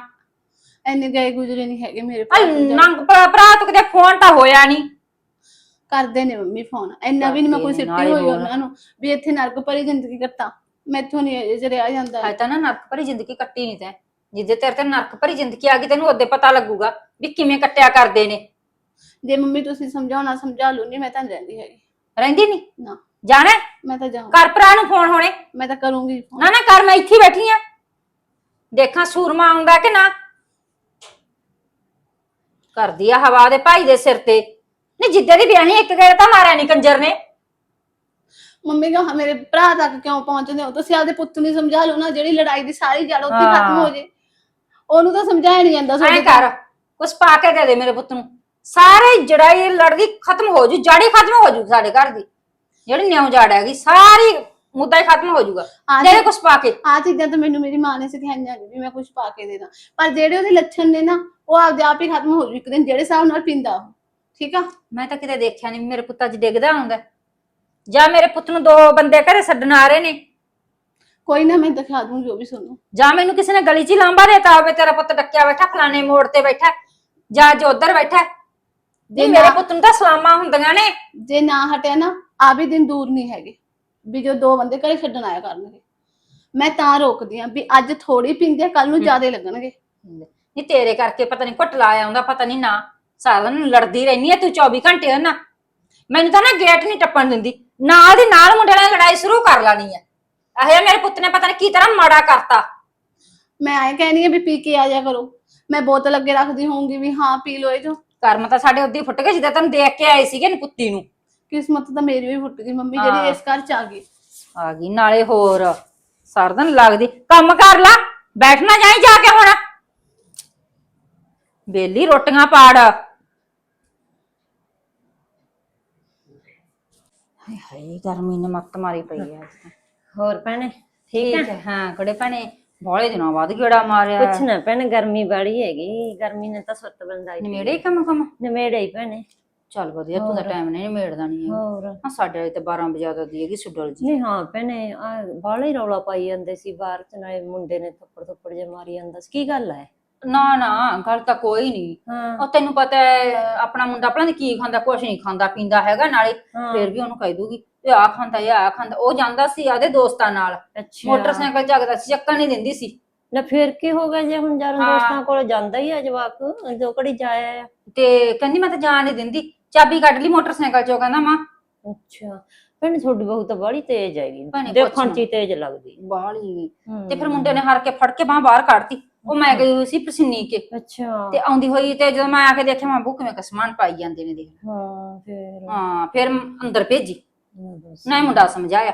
Speaker 3: ਐਨੇ ਗਏ ਗੁਜਰੇ ਨਹੀਂ ਹੈਗੇ ਮੇਰੇ ਕੋਲ
Speaker 2: ਨੰਗ ਭਰਾ ਭਰਾ ਤੂੰ ਕਿਤੇ ਫੋਨ ਤਾਂ ਹੋਇਆ ਨਹੀਂ।
Speaker 3: ਕਰਦੇ ਨੇ ਮੰਮੀ ਫੋਨ। ਇੰਨਾ ਵੀ ਨਹੀਂ ਮੈਂ ਕੋਈ ਸਿੱਟੀ ਹੋਈ। ਉਹਨਾਂ ਨੂੰ ਵੀ ਇੱਥੇ ਨਰਕ ਭਰੀ ਜ਼ਿੰਦਗੀ ਕੱਟਾਂ। ਮੈਥੋਂ ਨਹੀਂ ਜੇ ਰਿਹਾ ਜਾਂਦਾ।
Speaker 2: ਹਾਏ ਤਾਂ ਨਾ ਨਰਕ ਭਰੀ ਜ਼ਿੰਦਗੀ ਕੱਟੀ ਨਹੀਂ ਤੈਂ। ਜਿੱਦੇ ਤੇਰੇ ਤੇ ਨਰਕ ਭਰੀ ਜ਼ਿੰਦਗੀ ਆ ਗਈ ਤੈਨੂੰ ਉਹਦੇ ਪਤਾ ਲੱਗੂਗਾ ਵੀ ਕਿਵੇਂ ਕੱਟਿਆ ਕਰਦੇ ਨੇ।
Speaker 3: ਜੇ ਮੰਮੀ ਤੁਸੀਂ ਸਮਝਾਉਣਾ ਸਮਝਾ ਲਓ ਨਹੀਂ ਮੈਂ ਤਾਂ ਰਹਿੰਦੀ ਹੈਗੀ।
Speaker 2: ਰਹਿੰਦੀ ਨਹੀਂ
Speaker 3: ਨਾ।
Speaker 2: ਜਾਣਾ ਹੈ?
Speaker 3: ਮੈਂ ਤਾਂ ਜਾਊਂ
Speaker 2: ਕਰ ਭਰਾ ਨੂੰ ਫੋਨ ਹੋਣੇ?
Speaker 3: ਮੈਂ ਤਾਂ ਕਰੂੰਗੀ।
Speaker 2: ਨਾ ਨਾ ਕਰ ਮੈਂ ਇੱਥੇ ਹੀ ਬੈਠੀ ਆ। ਦੇਖਾਂ ਸੂਰਮਾ ਆਉਂਦਾ ਕਿ ਨਾ। ਕਰਦੀ ਆ ਹਵਾ ਦੇ ਭਾਈ ਦੇ ਸਿਰ ਤੇ। ਨਹੀਂ ਜਿੱਦੇ ਦੀ ਵਿਆਹੀ ਇੱਕ ਗੇੜ ਤਾਂ ਮਾਰਿਆ ਨਹੀਂ ਕੰਜਰ ਨੇ।
Speaker 3: ਮੰਮੀ ਕਹਾ ਮੇਰੇ ਭਰਾ ਤੱਕ ਕਿਉਂ ਪਹੁੰਚਦੇ ਹੋ? ਤੁਸੀਂ ਆਪਦੇ ਪੁੱਤ ਨੂੰ ਸਮਝਾ ਲਓ ਨਾ ਜਿਹੜੀ ਲੜਾਈ ਦੀ ਸਾਰੀ ਜੜ ਉੱਥੇ
Speaker 2: ਹਾਂ।
Speaker 3: ਖਤਮ ਹੋ ਜੇ। ਉਹਨੂੰ ਤਾਂ ਸਮਝਾਇਆ ਨਹੀਂ ਜਾਂਦਾ
Speaker 2: ਐਂ ਕਰ ਕੁਛ ਪਾ ਕੇ ਦੇ ਦੇ ਮੇਰੇ ਪੁੱਤ ਨੂੰ। ਸਾਰੇ ਜੜਾਈ ਲੜਦੀ ਖਤਮ ਹੋ ਜੂ ਜੜੀ ਖਤਮ ਹੋ ਜੂ ਸਾਡੇ ਘਰ ਦੀ। ਜਿਹੜੀ ਨਿਉ ਜੜ ਹੈਗੀ ਸਾਰੀ ਮੁੱਦਾ ਹੀ ਖਤਮ ਹੋ ਜੂਗਾ।
Speaker 3: ਆ
Speaker 2: ਦੇ ਦੇ ਕੁਛ ਪਾ ਕੇ।
Speaker 3: ਆ ਚੀਜ਼ਾਂ ਤਾਂ ਮੈਨੂੰ ਮੇਰੀ ਮਾਂ ਨੇ ਸਿਖਾਈਆਂ ਨਹੀਂ ਵੀ ਮੈਂ ਕੁਝ ਪਾ ਕੇ ਦੇਣਾ ਪਰ ਜਿਹੜੇ ਉਹਦੇ ਲੱਛਣ ਨੇ ਨਾ ਉਹ ਆਪਦੇ ਆਪ ਹੀ ਖਤਮ ਹੋ ਜੂ ਇੱਕ ਦਿਨ ਜਿਹੜੇ ਹਿਸਾਬ ਨਾਲ ਪੀਂਦਾ ਉਹ। ਠੀਕ ਆ?
Speaker 2: ਮੈਂ ਤਾਂ ਕਿਤੇ ਦੇਖਿਆ ਨਹੀਂ ਮੇਰੇ ਪੁੱਤ ਅੱਜ ਡਿੱਗਦਾ ਹੁੰਦਾ ਜਾਂ ਮੇਰੇ ਪੁੱਤ ਨੂੰ ਦੋ ਬੰਦੇ ਘਰੇ ਛੱਡਣ ਆ ਰਹੇ ਨੇ।
Speaker 3: ਕੋਈ ਨਾ ਮੈਂ ਦਿਖਾ ਦੂੰ ਜੋ ਵੀ ਸੁਣੋ
Speaker 2: ਜਾਂ ਮੈਨੂੰ ਕਿਸੇ ਨੇ ਗਲੀ 'ਚ ਹੀ ਲਾਂਬਾ ਦੇਤਾ ਹੋਵੇ ਤੇਰਾ ਪੁੱਤ ਡੱਕਿਆ ਬੈਠਾ ਫਲਾਣੇ ਮੋੜ ਤੇ ਬੈਠਾ ਜਾਂ ਜੋ ਉਧਰ ਬੈਠਾ।
Speaker 3: ਜੇ
Speaker 2: ਮੇਰੇ ਪੁੱਤ ਨੂੰ ਤਾਂ ਸਲਾਮਾਂ ਹੁੰਦੀਆਂ ਨੇ।
Speaker 3: ਜੇ ਨਾ ਹਟਿਆ ਨਾ ਆ ਵੀ ਦਿਨ ਦੂਰ ਨਹੀਂ ਹੈਗੇ। ਵੀ ਜੋ ਦੋ ਬੰਦੇ ਘਰੇ ਛੱਡਣ ਆਇਆ ਕਰਨਗੇ। ਮੈਂ ਤਾਂ ਰੋਕਦੀ ਆ ਵੀ ਅੱਜ ਥੋੜੀ ਪੀਂਦੇ ਕੱਲ ਨੂੰ ਜ਼ਿਆਦੇ ਲੱਗਣਗੇ।
Speaker 2: ਨਹੀਂ ਤੇਰੇ ਕਰਕੇ ਪਤਾ ਨਹੀਂ ਘੁੱਟ ਲਾਇਆ ਆਉਂਦਾ ਪਤਾ ਨਹੀਂ ਨਾ। ਸਾਰਾ ਦਿਨ ਲੜਦੀ ਰਹਿਨੀ ਐ ਤੂੰ 24 ਘੰਟੇ ਉਹ ਨਾ। ਮੈਨੂੰ ਤਾਂ ਨਾ ਗੇਟ ਨਹੀਂ ਟੱਪਣ ਦਿੰਦੀ। ਨਾਲ ਦੀ ਨਾਲ ਮੁੰਡੇ ਨਾਲ ਲੜਾਈ ਸ਼ੁਰੂ ਕਰ ਲੈਣੀ ਐ ਇਹ ਮੇਰੇ ਪੁੱਤ ਨੇ ਪਤਾ ਨਹੀਂ ਕੀ ਤਰ੍ਹਾਂ ਮਾੜਾ ਕਰਤਾ।
Speaker 3: ਮੈਂ ਐ ਕਹਿਣੀ ਆ ਵੀ ਪੀ ਕੇ ਆ ਜਾ ਕਰੋ। ਮੈਂ ਬੋਤਲ ਅੱਗੇ ਰੱਖਦੀ ਹੋਊਂਗੀ ਵੀ ਹਾਂ ਪੀ ਲੋ ਇਹ ਜੋ।
Speaker 2: ਕਰਮ ਤਾਂ ਸਾਡੇ ਉੱਦੀ ਫੁੱਟ ਗਏ ਜਿੱਦਾਂ ਤੈਨੂੰ ਦੇਖ ਕੇ ਆਏ ਸੀਗੇ ਨੀ ਪੁੱਤੀ ਨੂੰ।
Speaker 3: ਕਿਸਮਤ ਤਾਂ ਮੇਰੀ ਵੀ ਫੁੱਟ ਗਈ ਮੰਮੀ
Speaker 2: ਹਾਂ।
Speaker 3: ਜਿਹੜੀ ਇਸ ਘਰ ਚ ਆ ਗਈ।
Speaker 2: ਆ ਗਈ ਨਾਲੇ ਹੋਰ। ਸਾਰਾ ਦਿਨ ਲੱਗਦੀ। ਕੰਮ ਕਰ ਲਾ ਬੈਠਣਾ ਜਾਈ ਜਾ ਕੇ ਹੁਣ। ਬੇਲੀ ਰੋਟੀਆਂ ਪਾੜ। ਹਾਏ ਹਾਏ ਗਰਮੀ ਨੇ ਮੱਤ ਮਾਰੀ ਪਈ ਅੱਜ ਤਾਂ।
Speaker 7: ਹੋਰ ਭੈਣੇ
Speaker 2: ਠੀਕ ਹੈ ਹਾਂ ਕੜੇ ਭੈਣੇ ਬੋਲੇ ਦਿਨਾਂ ਬਾਅਦ ਗੇੜਾ ਮਾਰਿਆ।
Speaker 7: ਕੁਛ ਨਾ ਭੈਣੇ ਗਰਮੀ ਬੜੀ ਹੈਗੀ ਗਰਮੀ ਨੇ ਤਾਂ ਸੁੱਤ ਬੰਦਾਈ
Speaker 2: ਨਿਮੇੜੇ ਹੀ ਕੰਮ ਕੰਮ?
Speaker 7: ਨਵੇੜੇ ਹੀ ਭੈਣੇ।
Speaker 2: ਚੱਲ ਵਧੀਆ ਤੂੰ ਤਾਂ ਟਾਈਮ ਨਹੀਂ ਨਿਮੇੜਦਾ ਨਹੀਂ ਹੈ
Speaker 7: ਹੋਰ?
Speaker 2: ਹਾਂ ਸਾਡੇ ਵਾਲੀ ਤਾਂ 12 ਵਜੇ ਆਦੀ ਹੈਗੀ ਸੁਡਲ ਜੀ।
Speaker 7: ਨਹੀਂ ਹਾਂ ਭੈਣੇ ਆ ਬਾਹਲਾ ਹੀ ਰੌਲਾ ਪਾਈ ਜਾਂਦੇ ਸੀ ਬਾਹਰ ਚ ਨਾਲੇ ਮੁੰਡੇ ਨੇ ਥੱਪੜ ਥੱਪੜ ਜੇ ਮਾਰੀ ਜਾਂਦਾ ਸੀ ਕੀ ਗੱਲ ਹੈ
Speaker 2: ਨਾ ਨਾ ਗੱਲ ਤਾਂ ਕੋਈ ਨਹੀਂ
Speaker 7: ਹਾਂ।
Speaker 2: ਉਹ ਤੈਨੂੰ ਪਤਾ ਹੈ ਆਪਣਾ ਮੁੰਡਾ ਆਪਣਾ ਕੀ ਖਾਂਦਾ ਕੁਛ ਨਹੀਂ ਖਾਂਦਾ ਪੀਂਦਾ ਹੈਗਾ ਨਾਲੇ। ਫੇਰ ਵੀ ਉਹਨੂੰ ਕਹਿ ਦੂਗੀ ਇਹ ਆ ਖਾਂਦਾ ਇਹ ਆ ਖਾਂਦਾ। ਉਹ ਜਾਂਦਾ ਸੀ ਆਦੇ ਦੋਸਤਾਂ ਨਾਲ।
Speaker 7: ਅੱਛਾ।
Speaker 2: ਮੋਟਰਸਾਈਕਲ ਚੱਕਦਾ ਸੀ ਚੱਕਣ ਨਹੀਂ ਦਿੰਦੀ ਸੀ।
Speaker 7: ਨਾ ਫਿਰ ਕੀ ਹੋ ਗਿਆ ਜੇ ਹੁਣ ਯਾਰਾਂ
Speaker 2: ਹਾਂ।
Speaker 7: ਦੋਸਤਾਂ ਕੋਲ ਜਾਂਦਾ ਹੀ ਆ ਜਵਾਕ ਜੋ ਘੜੀ ਜਾਇਆ ਆ।
Speaker 2: ਤੇ ਕਹਿੰਦੀ ਮੈਂ ਤਾਂ ਜਾਣ ਨਹੀਂ ਦਿੰਦੀ ਚਾਬੀ ਕੱਢ ਲਈ ਮੋਟਰਸਾਈਕਲ ਚੋਂ ਕਹਿੰਦਾ ਮਾਂ।
Speaker 7: ਅੱਛਾ। ਭੈਣੇ ਤੁਹਾਡੀ ਬਹੂ ਤਾਂ ਬੜੀ ਤੇਜ਼ ਹੈਗੀ।
Speaker 2: ਭੈਣੇ
Speaker 7: ਦੇਖਣ ਚ ਹੀ ਤੇਜ਼ ਲੱਗਦੀ।
Speaker 2: ਬਾਹਲੀ। ਤੇ ਫਿਰ ਮੁੰਡੇ ਨੇ ਹਰ ਕੇ ਫੜ ਕੇ ਬਾਹ ਬਾਹਰ ਕੱਢਤੀ। ਉਹ ਮੈਂ ਗਈ ਹੋਈ ਸੀ ਪਸੀਨੀ ਕੇ
Speaker 7: ਅੱਛਾ
Speaker 2: ਤੇ ਆਉਂਦੀ ਹੋਈ ਤੇ ਜਦੋਂ ਮੈਂ ਆ ਕੇ ਦੇਖਿਆ ਮੈਂ ਬੁੱਕ ਕਿਵੇਂ ਕਸਮਾਨ ਪਾਈ ਜਾਂਦੇ ਨੇ ਦੇਖ
Speaker 7: ਹਾਂ ਫਿਰ
Speaker 2: ਹਾਂ ਫਿਰ ਅੰਦਰ ਭੇਜੀ
Speaker 7: ਨਾ ਦੱਸ।
Speaker 2: ਨਾ ਇਹ ਮੁੰਡਾ ਸਮਝਾਇਆ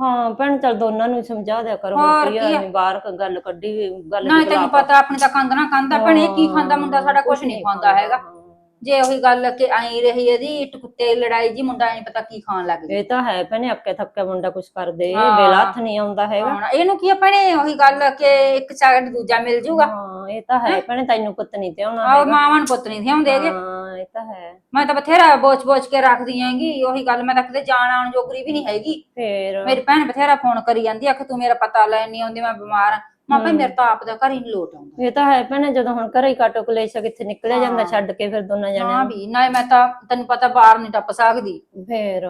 Speaker 7: ਹਾਂ ਭੈਣ ਚੱਲ ਦੋਨਾਂ ਨੂੰ ਹੀ ਸਮਝਾ ਦਿਆ ਕਰੋ
Speaker 2: ਹੋਰ
Speaker 7: ਕੀ
Speaker 2: ਆ?
Speaker 7: ਐਵੇਂ ਬਾਹਰ ਕ ਗੱਲ ਕੱਢੀ ਗੱਲ
Speaker 2: ਨਾ ਤੈਨੂੰ। ਪਤਾ ਆਪਣੇ ਤਾਂ ਕੰਦ ਨਾ ਕੰਦਾ ਭਣੇ ਕੀ ਖਾਂਦਾ ਮੁੰਡਾ ਸਾਡਾ ਕੁਝ ਨਹੀਂ ਖਾਂਦਾ ਹੈਗਾ
Speaker 7: ਹਾਂ।
Speaker 2: ਜੇ ਉਹੀ ਗੱਲ ਕਿ ਆਈ ਰਹੀ ਇਹਦੀ ਇੱਟ ਕੁੱਤੇ ਦੀ ਲੜਾਈ ਜੀ ਮੁੰਡਾ ਨਹੀਂ ਪਤਾ ਕੀ ਖਾਣ ਲੱਗ ਗਿਆ।
Speaker 7: ਇਹ ਤਾਂ ਹੈ ਭੈਣੇ ਅੱਕੇ ਥੱਕੇ ਮੁੰਡਾ ਕੁਛ ਕਰਦੇ
Speaker 2: ਹਾਂ।
Speaker 7: ਬੇਲਾ ਹੱਥ ਨਹੀਂ ਆਉਂਦਾ ਹੈਗਾ।
Speaker 2: ਹੁਣ ਇਹਨੂੰ ਕੀ ਆਪਣੇ ਉਹੀ ਗੱਲ ਕਿ ਇੱਕ ਸੈਕਿੰਡ ਦੂਜਾ ਮਿਲ ਜੂਗਾ।
Speaker 7: ਹਾਂ ਇਹ ਤਾਂ ਹੈ ਭੈਣੇ ਤੈਨੂੰ ਪੁੱਤ ਨਹੀਂ ਤੇ ਆਉਣਾ
Speaker 2: ਆਹ
Speaker 7: ਹੈਗਾ।
Speaker 2: ਮਾਵਾਂ ਨੂੰ ਪੁੱਤ ਨਹੀਂ ਥਿਆਉਂਦੇ ਹੈਗੇ।
Speaker 7: ਹਾਂ ਇਹ ਤਾਂ ਹੈ।
Speaker 2: ਮੈਂ ਤਾਂ ਬਥੇਰਾ ਬੋਚ ਬੋਚ ਕੇ ਰੱਖਦੀ ਆਂਗੀ ਉਹੀ ਗੱਲ ਮੈਂ ਤਾਂ ਕਿਤੇ ਜਾਣ ਆਉਣ ਜੋਗਰੀ ਵੀ ਨਹੀਂ ਹੈਗੀ।
Speaker 7: ਫੇਰ?
Speaker 2: ਮੇਰੀ ਭੈਣ ਬਥੇਰਾ ਫੋਨ ਕਰੀ ਜਾਂਦੀ ਆ ਕਿ ਤੂੰ ਮੇਰਾ ਪਤਾ ਲੈਣ ਨਹੀਂ ਆਉਂਦੀ ਮੈਂ ਬਿਮਾਰ ਆ। ਮਾਂ ਭਾਈ ਮੇਰੇ ਤਾਂ ਆਪ ਦਾ ਘਰ ਹੀ ਨਹੀਂ ਲੋਟ ਆਉਂਦਾ।
Speaker 7: ਇਹ ਤਾਂ ਹੈ ਭੈਣੇ ਜਦੋਂ ਹੁਣ ਘਰੇ ਹੀ ਕਾਟੋ ਕਲੇਸ਼ ਕਿੱਥੇ ਨਿਕਲਿਆ ਜਾਂਦਾ। ਛੱਡ ਕੇ ਫਿਰ ਦੋਨਾਂ
Speaker 2: ਹਾਂ
Speaker 7: ਜਣਿਆਂ
Speaker 2: ਵੀ ਨਾ ਮੈਂ ਤਾਂ ਤੈਨੂੰ ਪਤਾ ਬਾਹਰ ਨਹੀਂ ਟੱਪ ਸਕਦੀ।
Speaker 7: ਨੂੰ ਫੇਰ।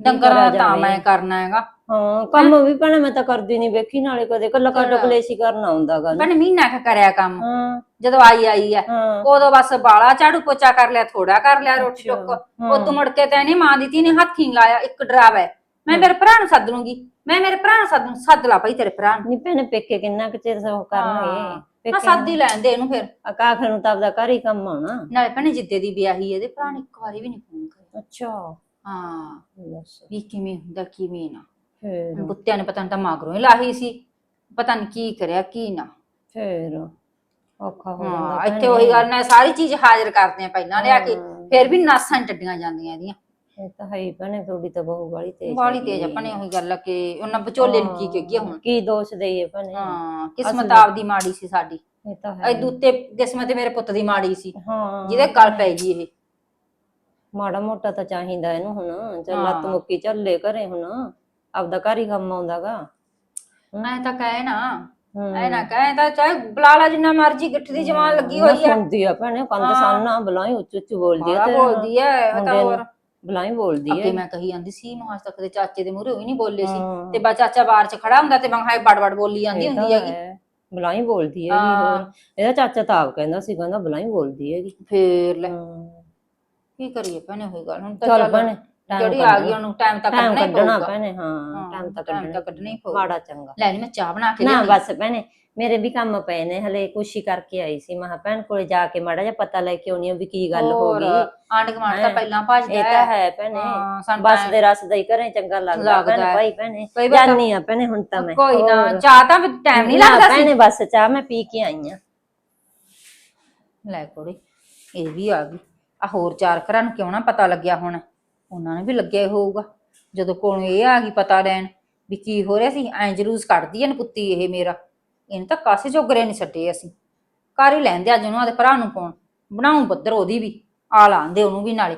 Speaker 2: ਡੰਗਰਾਂ ਦਾ ਤਾਂ। ਮੈਂ ਕਰਨਾ ਹੈਗਾ।
Speaker 7: ਹਾਂ ਕੰਮ ਵੀ ਭੈਣੇ ਮੈਂ ਤਾਂ ਕਰਦੀ ਨਹੀਂ ਵੇਖੀ ਨਾਲੇ ਕਦੇ ਕੱਲਾ ਕਾਟੋ ਕਲੇਸ਼ ਹੀ ਕਰਨਾ ਹੁੰਦਾ ਗੱਲ
Speaker 2: ਭੈਣ ਮਹੀਨਾ ਕੁ ਕਰਿਆ ਕੰਮ।
Speaker 7: ਹਾਂ।
Speaker 2: ਜਦੋਂ ਆਈ ਆਈ ਆ।
Speaker 7: ਹਾਂ।
Speaker 2: ਉਦੋਂ ਬਸ ਬਾਲਾ ਝਾੜੂ ਪੋਚਾ ਕਰ ਲਿਆ ਥੋੜਾ ਕਰ ਲਿਆ ਰੋਟੀ ਟੁੱਕ। ਉਦੋਂ ਮੁੜ ਕੇ ਤਾਂ ਇਹਨੇ ਮਾਂ ਦੀ ਧੀ ਨੇ ਹੱਥ ਹੀ ਨੀ ਲਾਇਆ ਇੱਕ ਡਰਾਵਾ ਹੈ। ਮੈਂ ਮੇਰੇ ਭਰਾ ਨੂੰ ਸੱਦ ਲੂੰਗੀ ਮੈਂ ਮੇਰੇ ਭਰਾ ਨੂੰ ਸੱਦ ਸੱਦ ਲਾ ਭਾਈ ਤੇਰੇ ਭਰਾ ਨੂੰ।
Speaker 7: ਨਹੀਂ ਭੈਣੇ ਪੇਕੇ ਕਿੰਨਾ ਕੁ ਚਿਰ
Speaker 2: ਹਾਂ।
Speaker 7: ਕਰਨਗੇ
Speaker 2: ਮੈਂ ਸੱਦ ਹੀ ਲੈਣ ਦੇ ਇਹਨੂੰ ਫਿਰ।
Speaker 7: ਅਕਾਖ ਨੂੰ ਤਾਂ ਆਪਦਾ ਘਰ ਹੀ ਕੰਮ ਆਉਣਾ।
Speaker 2: ਨਾਲੇ ਭੈਣੇ ਜਿੱਦੇ ਦੀ ਵਿਆਹੀ ਇਹਦੇ ਭਰਾ ਨੇ ਇੱਕ ਵਾਰੀ ਵੀ ਨਹੀਂ ਫੋਨ ਕਰਿਆ।
Speaker 7: ਅੱਛਾ।
Speaker 2: ਹਾਂ।
Speaker 7: ਦੱਸ
Speaker 2: ਵੀ ਕਿਵੇਂ ਹੁੰਦਾ ਕਿਵੇਂ ਨਾ।
Speaker 7: ਫੇਰ।
Speaker 2: ਕੁੱਤਿਆਂ ਨੇ ਪਤਾ ਨਹੀਂ ਤਾਂ ਮਾਗਰੋਂ ਹੀ ਲਾਹੀ ਸੀ। ਪਤਾ ਨਹੀਂ ਕੀ ਕਰਿਆ ਕੀ ਨਾ।
Speaker 7: ਫੇਰ। ਔਖਾ ਹੋ ਜਾਂਦਾ
Speaker 2: ਹਾਂ। ਇੱਥੇ ਉਹੀ ਗੱਲ ਨੇ ਸਾਰੀ ਚੀਜ਼ ਹਾਜ਼ਰ ਕਰਦੇ ਆ ਪਹਿਲਾਂ ਲਿਆ ਕੇ। ਫਿਰ ਵੀ ਨਾਸਾਂ ਟੱਡੀਆਂ ਜਾਂਦੀਆਂ ਇਹਦੀਆਂ।
Speaker 7: ਇਹ ਤਾਂ ਹੈ ਹੀ ਭੈਣੇ ਤੁਹਾਡੀ ਤਾਂ ਬਹੁ ਵਾਲੀ ਤੇਜ਼
Speaker 2: ਬਾਲੀ
Speaker 7: ਹੈਗੀ
Speaker 2: ਤੇਜ਼
Speaker 7: ਹੈ।
Speaker 2: ਆਪਣੇ ਉਹੀ ਗੱਲ ਆ ਕਿ ਉਹਨਾਂ ਵਿਚੋਲੇ ਨੂੰ ਕੀ ਕਹੀਏ ਹੁਣ?
Speaker 7: ਕੀ ਦੋਸ਼ ਦਈਏ ਭੈਣੇ?
Speaker 2: ਹਾਂ ਕਿਸਮਤ
Speaker 7: ਅਸਲ-
Speaker 2: ਆਪਦੀ ਮਾੜੀ ਸੀ ਸਾਡੀ।
Speaker 7: ਇਹ ਤਾਂ ਹੈ
Speaker 2: ਐ ਦੂਤੇ ਕਿਸਮਤ ਮੇਰੇ ਪੁੱਤ ਦੀ ਮਾੜੀ ਸੀ
Speaker 7: ਹਾਂ।
Speaker 2: ਜਿਹਦੇ ਗਲ ਪੈ ਗਈ ਇਹ।
Speaker 7: ਮਾੜਾ ਮੋਟਾ ਤਾਂ ਚਾਹੀਦਾ ਇਹਨੂੰ ਹੁਣ ਚੱਲ। ਲੱਤ ਮੁੱਕੀ ਚੱਲੇ ਘਰੇ ਹੁਣ ਆਪਦਾ ਘਰ ਹੀ ਕੰਮ ਆਉਂਦਾਗਾ।
Speaker 2: ਐ ਤਾਂ ਕਹੇ ਨਾ ਐ ਨਾ ਕਹੇ ਤਾਂ ਚਾਹੇ ਬਲਾਲਾ ਜਿੰਨਾ ਮਰਜ਼ੀ ਗਿੱਠ ਦੀ ਜਮਾਨ ਲੱਗੀ ਹੋਈ ਆ।
Speaker 7: ਸੁਣਦੀ ਆ ਭੈਣੇ ਕੰਦ। ਸਾਨਾ ਬਲਾਈ ਉੱਚ ਉੱਚ ਬੋਲਦੀ ਆ ਤੇ
Speaker 2: ਬੋਲਦੀ ਐ ਤਾਂ
Speaker 7: ਮੁੰਡੇ ਨੂੰ।
Speaker 2: ਹੋਰ
Speaker 7: ਬਲਾਈ ਬੋਲਦੀ
Speaker 2: ਅੱਗੇ
Speaker 7: ਆ
Speaker 2: ਮੈਂ ਕਹੀ ਜਾਂਦੀ ਸੀ ਅੱਜ ਤੱਕ ਦੇ ਚਾਚੇ ਦੇ ਮੂਹਰੇ ਵੀ ਨਹੀਂ ਬੋਲੇ ਸੀ।
Speaker 7: ਹਾਂ।
Speaker 2: ਤੇ ਬਾ ਚਾਚਾ ਬਾਹਰ ਚ ਖੜਾ ਹੁੰਦਾ ਤੇ ਮੈਂ ਹਾਏ ਬੜ ਬੜ ਬੋਲੀ ਜਾਂਦੀ ਹੁੰਦੀ ਹੈਗੀ।
Speaker 7: ਬਲਾਈ ਬੋਲਦੀ
Speaker 2: ਹਾਂ।
Speaker 7: ਹੋਰ। ਇਹਦਾ ਚਾਚਾ ਤਾਂ ਆਪ ਕਹਿੰਦਾ ਸੀ ਕਹਿੰਦਾ ਬਲਾਈ ਬੋਲਦੀ ਹੈਗੀ।
Speaker 2: ਫੇਰ ਲੈ।
Speaker 7: ਹਾਂ।
Speaker 2: ਕੀ ਕਰੀਏ ਭੈਣੇ ਹੋਈ ਗੱਲ। ਹੁਣ ਤਾਂ
Speaker 7: ਚੱਲ
Speaker 2: ਚੱਲ
Speaker 7: ਭੈਣੇ time
Speaker 2: ਜਿਹੜੀ ਆ ਗਈ ਉਹਨੂੰ ਟਾਈਮ ਤਾਂ
Speaker 7: ਟਾਈਮ
Speaker 2: ਕੱਢਣਾ ਹੀ
Speaker 7: ਕੱਢਣਾ
Speaker 2: ਪਊਗਾ।
Speaker 7: ਭੈਣੇ ਹਾਂ ਟਾਈਮ ਤਾਂ
Speaker 2: time
Speaker 7: ਕੱਢਣਾ
Speaker 2: ਤਾਂ ਕੱਢਣਾ ਹੀ ਪਊਗਾ।
Speaker 7: ਮਾੜਾ ਚੰਗਾ।
Speaker 2: ਲੈ ਨਹੀਂ ਮੈਂ ਚਾਹ ਬਣਾ ਕੇ
Speaker 7: ਨਾ
Speaker 2: ਲਿਆਉਂਦੀ।
Speaker 7: ਬਸ ਭੈਣੇ ਮੇਰੇ ਵੀ ਕੰਮ ਪਏ ਨੇ ਹਲੇ ਹੀ ਕਰਕੇ ਆਈ ਸੀ। ਮਹਾ ਭੈਣ ਕੋਲੇ ਜਾ ਕੇ ਮਾੜਾ ਜਿਹਾ ਪਤਾ ਲੈ ਕੇ ਆਉਣੀ ਆ ਵੀ ਕੀ ਗੱਲ ਹੋ
Speaker 2: ਹੋਰ,
Speaker 7: ਗਈ।
Speaker 2: ਆਂਢ ਗੁਆਂਢ ਤਾਂ
Speaker 7: ਹੈਂ।
Speaker 2: ਪਹਿਲਾਂ ਭੱਜਦਾ
Speaker 7: ਇਹ ਤਾਂ ਹੈ। ਭੈਣੇ।
Speaker 2: ਹਾਂ, ਸਾਨੂੰ
Speaker 7: ਬਸ
Speaker 2: ਤਾਂ
Speaker 7: ਦੇ ਰਸ ਦਾ ਹੀ ਘਰੇ ਚੰਗਾ ਲੱਗਦਾ
Speaker 2: ਲੱਗਦਾ
Speaker 7: ਭੈਣੇ
Speaker 2: ਹੈ।
Speaker 7: ਭਾਈ ਭੈਣੇ।
Speaker 2: ਕਈ ਵਾਰ ਤਾਂ-
Speaker 7: ਜਾਨੀ ਆ ਭੈਣੇ ਹੁਣ ਤਾਂ ਮੈਂ।
Speaker 2: ਕੋਈ ਨਾ
Speaker 7: ਹੋਰ।
Speaker 2: ਚਾਹ ਤਾਂ ਟਾਈਮ ਨਹੀਂ
Speaker 7: ਨਾ
Speaker 2: ਲੱਗਦਾ ਸੀ।
Speaker 7: ਭੈਣੇ ਬਸ ਚਾਹ ਮੈਂ ਪੀ ਕੇ ਆਈ ਆ।
Speaker 2: ਲੈ ਕੋੜੇ ਇਹ ਵੀ ਆ ਗਈ। ਆ ਹੋਰ ਚਾਰ ਘਰਾਂ ਨੂੰ ਕਿਉਂ ਨਾ ਪਤਾ ਲੱਗਿਆ ਹੁਣ? ਉਹਨਾਂ ਨੂੰ ਵੀ ਲੱਗਿਆ ਹੋਊਗਾ। ਜਦੋਂ ਕੋਲੋਂ ਇਹ ਆ ਗਈ ਪਤਾ ਲੈਣ ਵੀ ਕੀ ਹੋ ਰਿਹਾ ਸੀ, ਐਂ ਜਲੂਸ ਕੱਢਦੀ ਐ ਨਪੁੱਤੀ ਇਹ ਮੇਰਾ। ਇਹਨੂੰ ਤਾਂ ਕਾਸੇ ਜੋਗਰੇ ਨਹੀਂ ਛੱਡੇ ਅਸੀਂ। ਘਰ ਹੀ ਲੈਂਦੇ ਅੱਜ ਉਹਨੂੰ ਆਦੇ ਭਰਾ ਨੂੰ ਪਾਉਣ। ਬਣਾਉਂ ਬੱਦਰ ਉਹਦੀ ਵੀ ਆ ਲਾਂਦੇ ਉਹਨੂੰ ਵੀ ਨਾਲੇ।